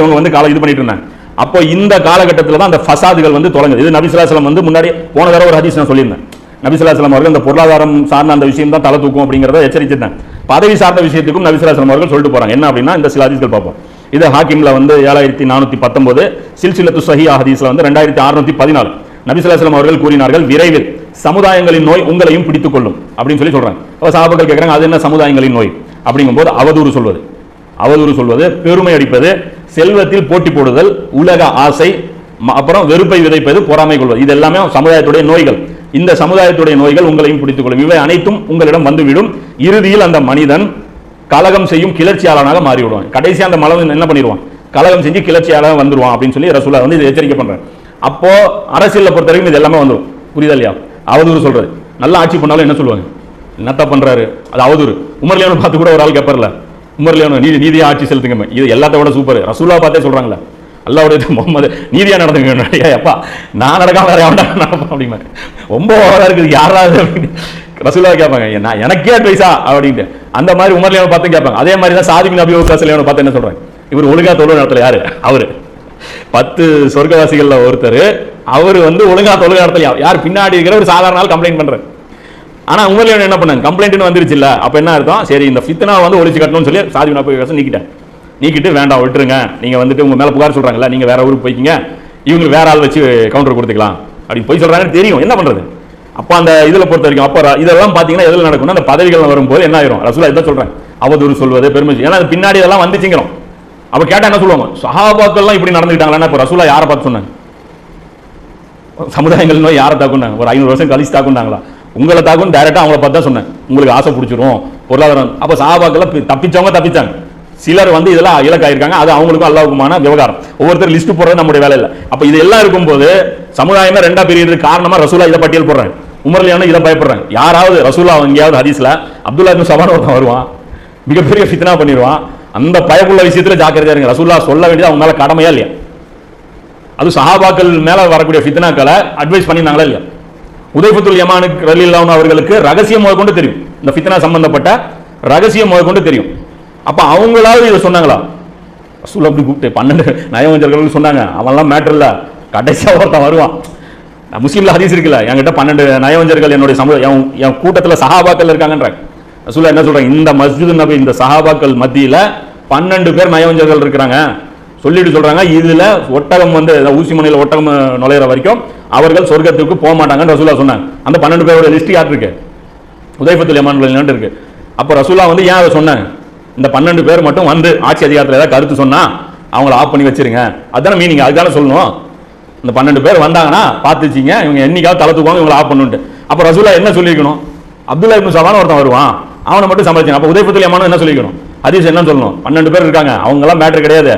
இவங்க வந்து காலம் இது பண்ணிட்டு இருந்தாங்க. அப்போ இந்த காலகட்டத்தில் தான் அந்த ஃபசாதுகள் வந்து தொடங்குது. இது நபிசுலாசலம் வந்து முன்னாடி போன தடவை ஒரு ஹதீஸ் நான் சொல்லியிருந்தேன். நபிசுலாசலம் அவர்கள் இந்த பொருளாதாரம் சார்ந்த அந்த விஷயம் தான் தலை தூக்கும் அப்படிங்கிறத எச்சரிச்சிருந்தேன் பதவி சார்ந்த விஷயத்துக்கும் நபிசுலாசலம் அவர்கள் சொல்லிட்டு போறாங்க. என்ன அப்படின்னா இந்த சில ஹதீஸ்கள் பார்ப்போம். இது ஹாக்கிம்ல வந்து ஏழாயிரத்தி நானூத்தி பத்தொன்பது சில்சிலத்து சஹி ஹதீஸ்ல வந்து ரெண்டாயிரத்தி அறுநூத்தி பதினாலு. நபிசுலாசலம் அவர்கள் கூறினார்கள் விரைவில் சமுதாயங்களின் நோய் உங்களையும் பிடித்துக் கொள்ளும் அப்படின்னு சொல்லி சொல்றாங்க. அப்ப சாபங்கள் கேட்கறாங்க அது என்ன சமுதாயங்களின் நோய்? அப்படிங்கும்போது அவதூறு சொல்வது. அவதூறு சொல்வது பெருமை அடிப்பது செல்வத்தில் போட்டி போடுதல் உலக ஆசை அப்புறம் வெறுப்பை விதைப்பது பொறாமை கொள்வது. இது எல்லாமே சமுதாயத்துடைய நோய்கள். இந்த சமுதாயத்துடைய நோய்கள் உங்களையும் பிடித்துக் கொள்ளும் இவை அனைத்தும் உங்களிடம் வந்துவிடும். இறுதியில் அந்த மனிதன் கலகம் செய்யும் கிளர்ச்சியாளனாக மாறிவிடுவான். கடைசி அந்த மலவன் என்ன பண்ணிடுவான்? கலகம் செஞ்சு கிளர்ச்சியாளராக வந்துடுவான் அப்படின்னு சொல்லி ரசூலா வந்து இதை எச்சரிக்கை பண்ணுறேன் அப்போ அரசியலை பொறுத்த வரைக்கும் இது எல்லாமே வந்துடும் புரியுதா இல்லையா? அவதூறு சொல்றது நல்லா ஆட்சி பண்ணாலும் என்ன சொல்லுவாங்க? என்னத்தா பண்றாரு? அது அவதூறு. உமர்லியானு பார்த்து கூட ஒரு ஆள் கேட்பார்ல உமர்லியானு நீதி நீதியாக ஆட்சி செலுத்துங்க இது எல்லாத்த விட சூப்பர் ரசூலா பார்த்தே சொல்கிறாங்களே அல்லாவுடைய முகமது நீதியாக நடந்துங்க. அப்பா நான் நடக்காம வேற எவன்டா நடப்பான் அப்படிமா ரொம்ப ஓவராக இருக்குது. யாராவது அப்படின்னு. ரசூலா கேட்பாங்க நான் எனக்கே அட்வைஸா அப்படின்ட்டு. அந்த மாதிரி உமர்லியாவை பார்த்து கேட்பாங்க. அதே மாதிரி தான் சாதிபின் அபி உக்காசலியாவை பார்த்து என்ன சொல்கிறாங்க இவர் ஒழுங்கா தொழில் நடத்தல. யாரு? அவரு. பத்து சொர்க்கவாசிகள்ல ஒருத்தர். அவர் வந்து ஒழுங்கா தொழில் நடத்தலையா? யார் பின்னாடி இருக்கிற ஒரு சாதாரண நாள் கம்ப்ளைண்ட் பண்ணுறேன் ஆனால் உமர்லியான் என்ன பண்ணாங்க? கம்ப்ளைண்ட்னு வந்துருச்சு அப்போ என்ன அர்த்தம்? சரி இந்த ஃபித்னா வந்து ஒழிச்சு கட்டணும்னு சொல்லி சாதி அபி வருஷம் நீக்கிட்டேன். நீக்கிட்டு வேண்டாம் விட்டுருங்க. நீங்கள் வந்துட்டு உங்கள் மேலே புகார் சொல்கிறாங்களா நீங்கள் வேற ஊருக்கு போய்க்கிங்க. இவங்க வேற ஆள் வச்சு கவுண்டர் கொடுத்துக்கலாம். அப்படின்னு போய் சொல்கிறாங்கன்னு தெரியும். என்ன பண்ணுறது அப்போ அந்த இதில் பொறுத்த வரைக்கும் அப்போ இதெல்லாம் பார்த்தீங்கன்னா எதில் நடக்கும்னா அந்த பதவிகள் வரும்போது என்ன ஆயிரும்? ரசூலா இதான் சொல்கிறேன் அவதூறு சொல்வது பெருமை ஏன்னா அது பின்னாடி இதெல்லாம் வந்துச்சுங்கிறோம். அப்போ கேட்டால் என்ன சொல்லுவாங்க? சஹாபாக்கள்லாம் இப்படி நடந்துக்கிட்டாங்களா? இப்போ ரசூலா யாரை பார்த்து சொன்னாங்க? சமுதாயங்கள் நோய் யாரை தாக்குனாங்க ஒரு ஐநூறு வருஷம் கழிச்சு தாக்குனாங்களா உங்களை தாக்கும் டைரக்டா அவங்கள பார்த்து தான் சொன்னேன். உங்களுக்கு ஆசை பிடிச்சிரும் பொருளாதாரம். அப்ப சஹாபாக்கெல்லாம் தப்பிச்சவங்க தப்பிச்சாங்க. சிலர் வந்து இதெல்லாம் இலக்காயிருக்காங்க. அது அவங்களுக்கும் அல்லாவுக்குமான விவகாரம். ஒவ்வொருத்தர் லிஸ்ட் போடுறது நம்முடைய வேலை இல்லை. அப்ப இது எல்லாம் இருக்கும்போது சமுதாயமே ரெண்டா பிரியறதுக்கு காரணமா ரசூலா இதை பட்டியல் போடுறாங்க. உமர்லியான இதை பயப்படுறாங்க. யாராவது ரசூலா எங்கேயாவது ஹதீஸ்ல அப்துல்லா இப்னு சபான் ஒருத்தன் வருவான். மிகப்பெரிய ஃபித்னா பண்ணிடுவான். அந்த பயப்புள்ள விஷயத்துல ஜாக்கிரதையா இருங்க. ரசூல்லா சொல்ல வேண்டியது அவங்க மேல கடமையா இல்லையா? அது சஹாபாக்கள் மேல வரக்கூடிய ஃபித்னாக்களை அட்வைஸ் பண்ணியிருந்தாங்களா இல்லையா? உதயபத்துல் யமானுக்கு ரலில்லாஹு அவர்களுக்கு ரகசியம் முத கொண்டு தெரியும். இந்த ஃபித்னா சம்பந்தப்பட்ட ரகசியம் முதற்கொண்டு கொண்டு தெரியும். அப்போ அவங்களாவது இதை சொன்னாங்களா? ரசூல் அப்படி கூப்பிட்டு பன்னெண்டு நயவஞ்சர்கள் சொன்னாங்க. அவன்லாம் மேட்டர் இல்லை. கடைசியாக ஒருத்தன் வருவான். முஸ்லீம்ல ஹதீஸ் இருக்குல்ல என்கிட்ட பன்னெண்டு நயவஞ்சர்கள் என்னுடைய சமூக என் என் சஹாபாக்கள் இருக்காங்கன்றாங்க. ரசூலா என்ன சொல்கிறேன் இந்த மஸ்ஜித் நபி இந்த சஹாபாக்கள் மத்தியில் பன்னெண்டு பேர் நயவஞ்சர்கள் இருக்கிறாங்க. சொல்லிட்டு சொல்கிறாங்க இதில் ஒட்டகம் வந்து ஊசி மனையில் ஒட்டகம் நுழையிற வரைக்கும் அவர்கள் சொர்க்கத்துக்கு போக மாட்டாங்கன்னு ரசூலா சொன்னாங்க. அந்த பன்னெண்டு பேரோட லிஸ்ட் யார் இருக்கு உதயபத்துல் யமான் இருக்கு. அப்போ ரசூலா வந்து ஏன் அதை சொன்னாங்க இந்த பன்னெண்டு பேர் மட்டும் வந்து ஆட்சி அதிகாரத்தில் ஏதாவது கருத்து சொன்னா அவங்கள ஆஃப் பண்ணி வச்சிருங்க. அதுதானே மீனிங் அதுதானே சொல்லணும். இந்த பன்னெண்டு பேர் வந்தாங்கன்னா பார்த்துச்சிங்க. இவங்க என்னைக்காவது தலை தூக்குவாங்க இவங்களை ஆஃப் பண்ணுன்ட்டு. அப்போ ரசூலா என்ன சொல்லியிருக்கணும்? அப்துல்லா இப்னு சவான் ஒருத்தன் வருவான். அவனை மட்டும் சமாளிச்சாங்க அப்போ உதயபத்துல் யமானும் என்ன சொல்லிக்கணும் ஹதீஸ் என்ன சொல்லணும். பன்னெண்டு பேர் இருக்காங்க. அவங்கெல்லாம் மேட்ரு மேட்டர் கிடையாது.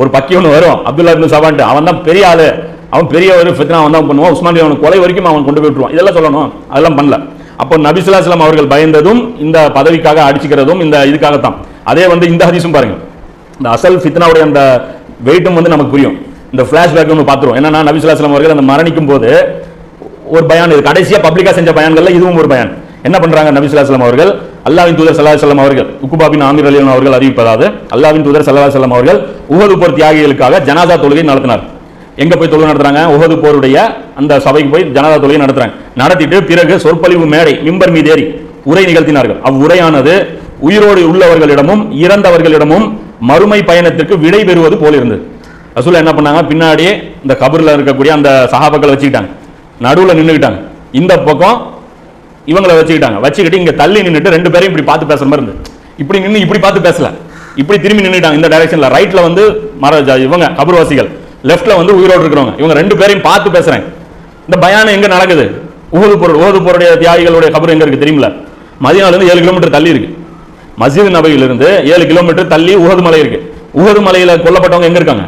ஒரு பக்கி ஒன்று வரும். அப்துல்லா இப்னு சவான்ட்டு அவன் தான் பெரிய ஆளு. அவன் பெரிய ஒரு ஃபித்னா அவன் தான் பண்ணுவான். உஸ்மான் அவன் கொலை வரைக்கும் அவன் கொண்டு போய் இதெல்லாம் சொல்லணும். அதெல்லாம் பண்ணல. அப்போ நபிசுல்லாஸ்லாம் அவர்கள் பயந்ததும் இந்த பதவிக்காக அடிச்சுக்கிறதும் இந்த இதுக்காகத்தான். அதே வந்து இந்த ஹதீஸும் பாருங்க. இந்த அசல் ஃபித்னாவுடைய அந்த வெயிட்டும் வந்து நமக்கு புரியும். இந்த ஃப்ளாஷ்பேக் ஒன்று பார்த்துருவோம். என்னன்னா நபிசுல்லாஸ்லாம் அவர்கள் அந்த மரணிக்கும் போது ஒரு பயான் இது கடைசியாக பப்ளிக்கா செஞ்ச பயான்கள்ல இதுவும் ஒரு பயான். என்ன பண்ணுறாங்க நபி அவர்கள்? அல்லாவின் தூதர் சல்லா செல்லம் அவர்கள் உக்குபாபின் ஆமீர் அலியன் அவர்கள் அறிவிப்பதாவது அல்லாவின் தூதர் சல்லா செல்லம் அவர்கள் உகது போர் தியாகிகளுக்காக ஜனாதா தொழுகை நடத்தினார். எங்க போய் தொழுகை நடத்துறாங்க? உகது போருடைய அந்த சபைக்கு போய் ஜனதா தொழுகை நடத்துறாங்க. நடத்திட்டு பிறகு சொற்பொழிவு மேடை மிம்பர் மீது ஏறி உரை நிகழ்த்தினார்கள். அவ்வுரையானது உயிரோடு உள்ளவர்களிடமும் இறந்தவர்களிடமும் மறுமை பயணத்திற்கு விடை பெறுவது போல இருந்தது. ரசூல் என்ன பண்ணாங்க? பின்னாடியே இந்த கபரில் இருக்கக்கூடிய அந்த சகாபக்களை வச்சுக்கிட்டாங்க. நடுவில் நின்றுக்கிட்டாங்க இந்த பக்கம் இவங்களை வச்சுக்கிட்டாங்க. வச்சுக்கிட்டு இங்கே தள்ளி நின்றுட்டு ரெண்டு பேரையும் இப்படி பார்த்து பேசுற மாதிரி இருந்து இப்படி நின்று இப்படி பார்த்து பேசல. இப்படி திரும்பி நின்றுட்டாங்க இந்த டைரக்ஷனில் ரைட்டில் வந்து மர இவங்க கபர்வாசிகள். லெஃப்ட்ல வந்து உயிரோடு இருக்கிறவங்க. இவங்க ரெண்டு பேரையும் பார்த்து பேசுறேன். இந்த பயானம் எங்க நடக்குது? ஊது பொருள் ஊது பொருடைய தியாகிகளுடைய கபர் எங்க இருக்கு தெரியுமில மதியானிலிருந்து ஏழு கிலோமீட்டர் தள்ளி இருக்கு. மஸ்ஜித் நபையிலிருந்து ஏழு கிலோமீட்டர் தள்ளி உகது மலை இருக்கு. உகது மலையில கொல்லப்பட்டவங்க எங்க இருக்காங்க?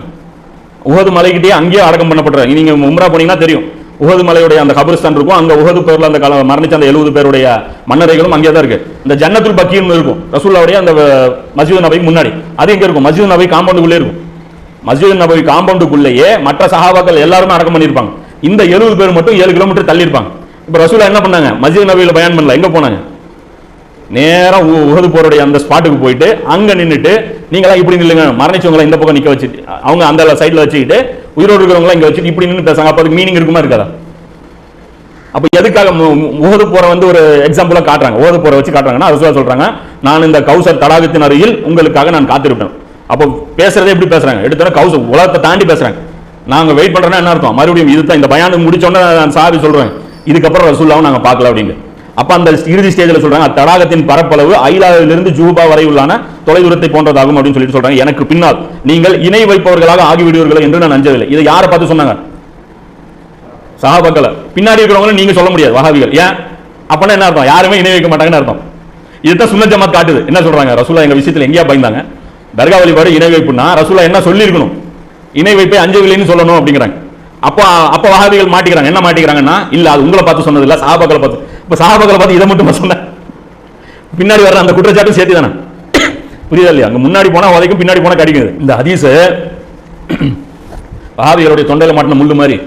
உகது மலைக்கிட்டே அங்கேயே அடக்கம் பண்ணப்படுறாங்க நீங்க உம்ரா போனீங்கன்னா தெரியும். உகது மலையுடைய அந்த கபிரிஸ்தான் இருக்கும். அங்க உகது பேர்ல அந்த கல- மரணிச்ச அந்த எழுபது பேருடைய மன்னரைகளும் அங்கே தான் இருக்கு. இந்த ஜன்னத்துல் பக்கீன்னு இருக்கும். ரசூல்லாவுடைய அந்த மஸ்ஜித் நபைக்கு முன்னாடி. அது எங்க இருக்கும்? மஸ்ஜித் நபை காம்பவுண்டுக்குள்ளே இருக்கும். மஸ்ஜித் நபவி காம்பவுண்டுக்குள்ளேயே மற்ற சஹாபாக்கள் எல்லாருமே அடக்கம் பண்ணியிருப்பாங்க. இந்த எழுபது பேர் மட்டும் ஏழு கிலோமீட்டர் தள்ளியிருப்பாங்க. இப்போ ரசூலா என்ன பண்ணாங்க? மஸ்ஜித் நபியில் பயன் பண்ணல. எங்கே போனாங்க? நேரம் உ- போருடைய அந்த ஸ்பாட்டுக்கு போயிட்டு அங்கே நின்றுட்டு நீங்களா இப்படி நில்லுங்க. மரணிச்சவங்களை இந்த பக்கம் நிற்க வச்சுட்டு அவங்க அந்த சைடில் வச்சுக்கிட்டு உயிரோடு இருக்கிறவங்களாம் இங்கே வச்சுட்டு இப்படி நின்று பேசாங்க அப்போ அதுக்கு மீனிங் இருக்குமா இருக்காதா? அப்போ எதுக்காக மு- மு- போரை வந்து ஒரு எக்ஸாம்பிளாக காட்டுறாங்க? உகது போரை வச்சு காட்டுறாங்கன்னா ரசூலா சொல்கிறாங்க நான் இந்த கௌசர் தடாகத்தின் அருகில் உங்களுக்காக நான் காத்திருப்பேன். அப்போ பேசுறதே எப்படி பேசுறாங்க. எடுத்தோன்னா கவுசு உலகத்தை தாண்டி பேசுறாங்க. நாங்கள் வெயிட் பண்ணுறோன்னா என்ன அர்த்தம்? மறுபடியும் இதுதான் இந்த பயானம் முடிச்சோன்னே நான் சாவி சொல்கிறேன் இதுக்கப்புறம் ரசூல்லாவும் நாங்கள் பார்க்கல அப்படின்னு அப்போ அந்த இறுதி ஸ்டேஜ்ல சொல்றாங்க தடாகத்தின் பரப்பளவு ஐலாவிலிருந்து ஜூபா வரை உள்ளான தொலைதூரத்தை போன்றதாகும் அப்படின்னு சொல்லிட்டு சொல்றாங்க. எனக்கு பின்னால் நீங்கள் இணை வைப்பவர்களாக ஆகிவிடுவீர்கள் என்று நான் அஞ்சவில்லை இதை யாரை பார்த்து சொன்னாங்க? சஹாபாக்களை. பின்னாடி இருக்கிறவங்களும் நீங்க சொல்ல முடியாது வகாவிகள் ஏன்? அப்படின்னா என்ன அர்த்தம்? யாருமே இணை வைக்க மாட்டாங்கன்னு அர்த்தம். இதுதான் சுன்ன ஜமாத் காட்டுது. என்ன சொல்றாங்க? ரசூலா எங்க விஷயத்துல எங்கேயா பயந்தாங்க. தர்கா வழிபாடு இணை வைப்புனா ரசூலா என்ன சொல்லியிருக்கணும்? இணை வைப்பை அஞ்சவில்லைன்னு சொல்லணும் அப்படிங்கிறாங்க. அப்போ அப்போ வஹாபிகள் மாட்டிக்கிறாங்க. என்ன மாட்டிக்கிறாங்கன்னா இல்ல அது உங்களை பார்த்து சொன்னது இல்லை சாபாக்களை பார்த்து. இப்போ சாபாக்களை பார்த்து இதை மட்டும் சொன்னேன் பின்னாடி வர்ற அந்த குற்றச்சாட்டும் சேர்த்து தானே? புரியுதா இல்லையா? அங்க முன்னாடி போனா உதைக்கும் பின்னாடி போனா கிடைக்குது. இந்த ஹதீஸ் வஹாபிகளுடைய தொண்டையில மாட்டின முள்ளு மாதிரி.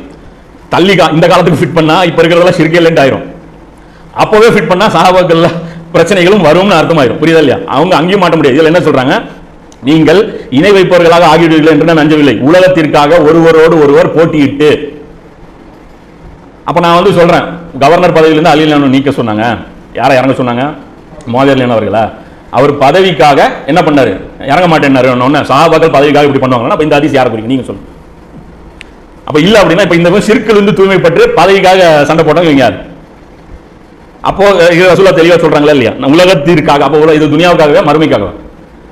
தள்ளி கா- இந்த காலத்துக்கு ஃபிட் பண்ணா இப்போ இருக்கிறதெல்லாம் சிறுக்கையில் ஆயிரும். அப்போவே ஃபிட் பண்ணா சஹாபாக்கள்ல பிரச்சனைகளும் வரும்னு அர்த்தமாயிரும். புரியுதா இல்லையா? அவங்க அங்கேயும் மாட்ட முடியாது. இதில் என்ன சொல்றாங்க? நீங்கள் இணை வைப்பவர்களாக ஆகிவிடுவீர்கள் என்று நான் அஞ்சவில்லை உலகத்திற்காக ஒருவரோடு ஒருவர் போட்டியிட்டு. அப்ப நான் வந்து சொல்றேன் கவர்னர் பதவியிலிருந்து அலிலானு நீக்க சொன்னாங்க. யாரை இறங்க சொன்னாங்க? மோதர்லியன் அவர்களா? அவர் பதவிக்காக என்ன பண்ணாரு? இறங்க மாட்டேன்னாரு. ஒன்னு சஹாபாக்கள் பதவிக்காக இப்படி பண்ணுவாங்கன்னா அப்போ இந்த அதிசி யாரை குறிக்கும்? நீங்க சொல்லுங்க. அப்ப இல்ல அப்படின்னா இப்ப இந்த சிற்கில் வந்து தூய்மைப்பட்டு பதவிக்காக சண்டை போட்டவங்க இவங்க அப்போ இது ரசூலா தெளிவா சொல்றாங்களா இல்லையா? நான் உலகத்திற்காக அப்போ இது துனியாவுக்காகவே மறுமைக்காகவே?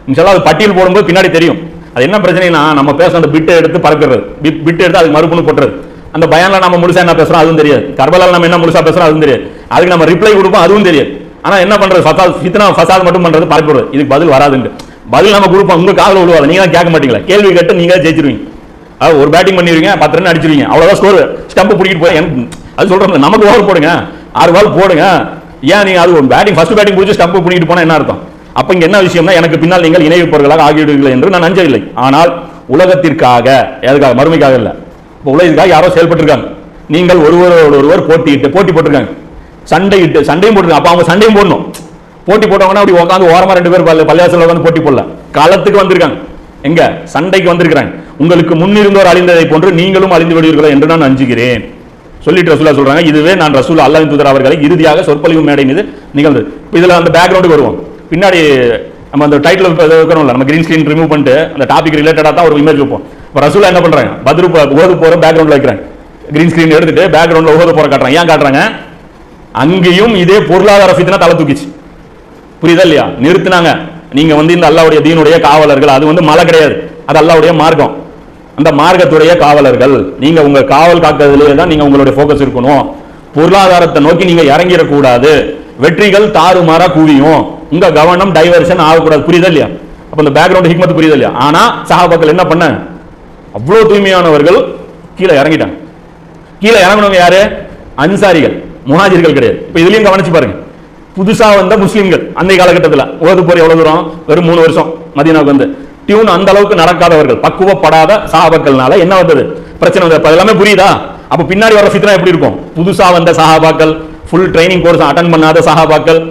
இன்ஷால்லா அது பட்டியல் போடும்போது பின்னாடி தெரியும். அது என்ன பிரச்சனைனா நம்ம பேசுற அந்த பிட்டை எடுத்து பறக்கிறது. பிட் எடுத்து அதுக்கு மறுப்புன்னு போட்டுறது அந்த பயனில் நம்ம முழுசா என்ன பேசுகிறோம் அதுவும் தெரியாது. கர்பலால் நம்ம என்ன முழுசா பேசுகிறோம் அதுவும் தெரியாது. அதுக்கு நம்ம ரிப்ளை கொடுப்போம் அதுவும் தெரியாது. ஆனால் என்ன பண்ணுறது ஃபசாத் சித்தனா ஃபசாத் மட்டும் பண்ணுறது பரப்புறது இதுக்கு பதில் வராதுன்னு பதில் நம்ம கொடுப்போம் உங்கள் காதில் விழுவாது. நீங்க கேட்க மாட்டீங்களா. கேள்வி கேட்டு நீங்கள் ஜெயிச்சிருவீங்க. அதாவது ஒரு பேட்டிங் பண்ணிடுவீங்க பத்து ரன் அடிச்சிருவீங்க. அவ்வளோதான் ஸ்கோர் ஸ்டம்ப் பிடிக்கிட்டு போய் எனக்கு அது சொல்கிறோம் நமக்கு ஓவர் போடுங்க. ஆறு பால் போடுங்க. ஏன் நீங்கள் அது ஒரு பேட்டிங் ஃபர்ஸ்ட் பேட்டிங் பிடிச்சி ஸ்டம்ப் பிடிக்கிட்டு போனால் என்ன அர்த்தம்? அப்ப இங்க என்ன விஷயம்னா எனக்கு பின்னால் நீங்கள் இணைவிப்பவர்களாக ஆகிவிடுவீர்கள் என்று நான் அஞ்சவில்லை ஆனால் உலகத்திற்காக எதுக்காக? மறுமைக்காக இல்ல. இப்போ உலகத்துக்காக யாரோ செயல்பட்டிருக்காங்க. நீங்கள் ஒருவரோடு ஒருவர் போட்டியிட்டு போட்டி போட்டிருக்காங்க. சண்டையிட்டு சண்டையும் போட்டிருக்காங்க. அப்ப அவங்க சண்டையும் போடணும். போட்டி போட்டவங்கன்னா அப்படி உட்காந்து ஓரமா ரெண்டு பேர் பல்ல பள்ளியாசல உட்காந்து போட்டி போடல. களத்துக்கு வந்திருக்காங்க. எங்க? சண்டைக்கு வந்திருக்கிறாங்க. உங்களுக்கு முன்னிருந்தோர் அழிந்ததை போன்று நீங்களும் அழிந்து விடுவீர்களோ என்று நான் அஞ்சுகிறேன் சொல்லிட்டு ரசூலா சொல்றாங்க இதுவே நான் ரசூல் அல்லாஹ் தூதர் அவர்களை இறுதியாக சொற்பொழிவு மேடை மீது நிகழ்ந்தது. இதுல அந்த பேக்ரவுண்டுக்கு வருவோம். பின்னாடி நம்ம அந்த டைட்டில் வைக்கிறோம்ல நம்ம கிரீன் ஸ்க்ரீன் ரிமூவ் பண்ணிட்டு அந்த டாபிக் ரிலேட்டடாக தான் ஒரு இமேஜ் வைப்போம். இப்போ ரசூலா என்ன பண்ணுறாங்க பத்ரு ஓது போற பேக்ரவுண்டில் வைக்கிறாங்க. கிரீன் ஸ்க்ரீன் எடுத்துட்டு பேக்ரவுண்டில் ஓது போகிற காட்டுறாங்க. ஏன் காட்டுறாங்க? அங்கேயும் இதே பொருளாதார ஃபித்னா தலை தூக்கிச்சு. புரியுதா இல்லையா? நிறுத்தினாங்க. நீங்கள் வந்து இந்த அல்லாவுடைய தீனுடைய காவலர்கள் அது வந்து மழை கிடையாது. அது அல்லாவுடைய மார்க்கம். அந்த மார்க்கத்துடைய காவலர்கள் நீங்கள் உங்கள் காவல் காக்கிறதுலேயே தான் நீங்கள் உங்களுடைய ஃபோக்கஸ் இருக்கணும். பொருளாதாரத்தை நோக்கி நீங்கள் இறங்கிடக்கூடாது. வெற்றிகள் தாறுமாறா குவியும். உங்க கவனம் டைவர்ஷன் ஆகக்கூடாது. புரியுதா இல்லையா? அப்ப இந்த பேக்ரவுண்ட் ஹிக்மத் புரியுதா இல்லையா? ஆனா சகாபாக்கள் என்ன பண்ண? அவ்வளவு தூய்மையானவர்கள் கீழே இறங்கிட்டாங்க. கீழே இறங்கினவங்க யாரு? அன்சாரிகள். முஹாஜிர்கள் கிடையாது. இப்ப இதுலயும் கவனிச்சு பாருங்க. புதுசா வந்த முஸ்லீம்கள் அந்த காலகட்டத்தில். ஓது போர் எவ்வளவு தூரம்? வெறும் மூணு வருஷம் மதினாவுக்கு வந்து. டியூன் அந்த அளவுக்கு நடக்காதவர்கள் பக்குவப்படாத சஹாபாக்கள்னால என்ன வந்தது? பிரச்சனை வந்தது. எல்லாமே புரியுதா? அப்ப பின்னாடி வர சித்திரம் எப்படி இருக்கும்? புதுசா வந்த சஹாபாக்கள் ஃபுல் ட்ரைனிங் கோர்ஸ் அட்டன் பண்ணாத சகாபாக்கள்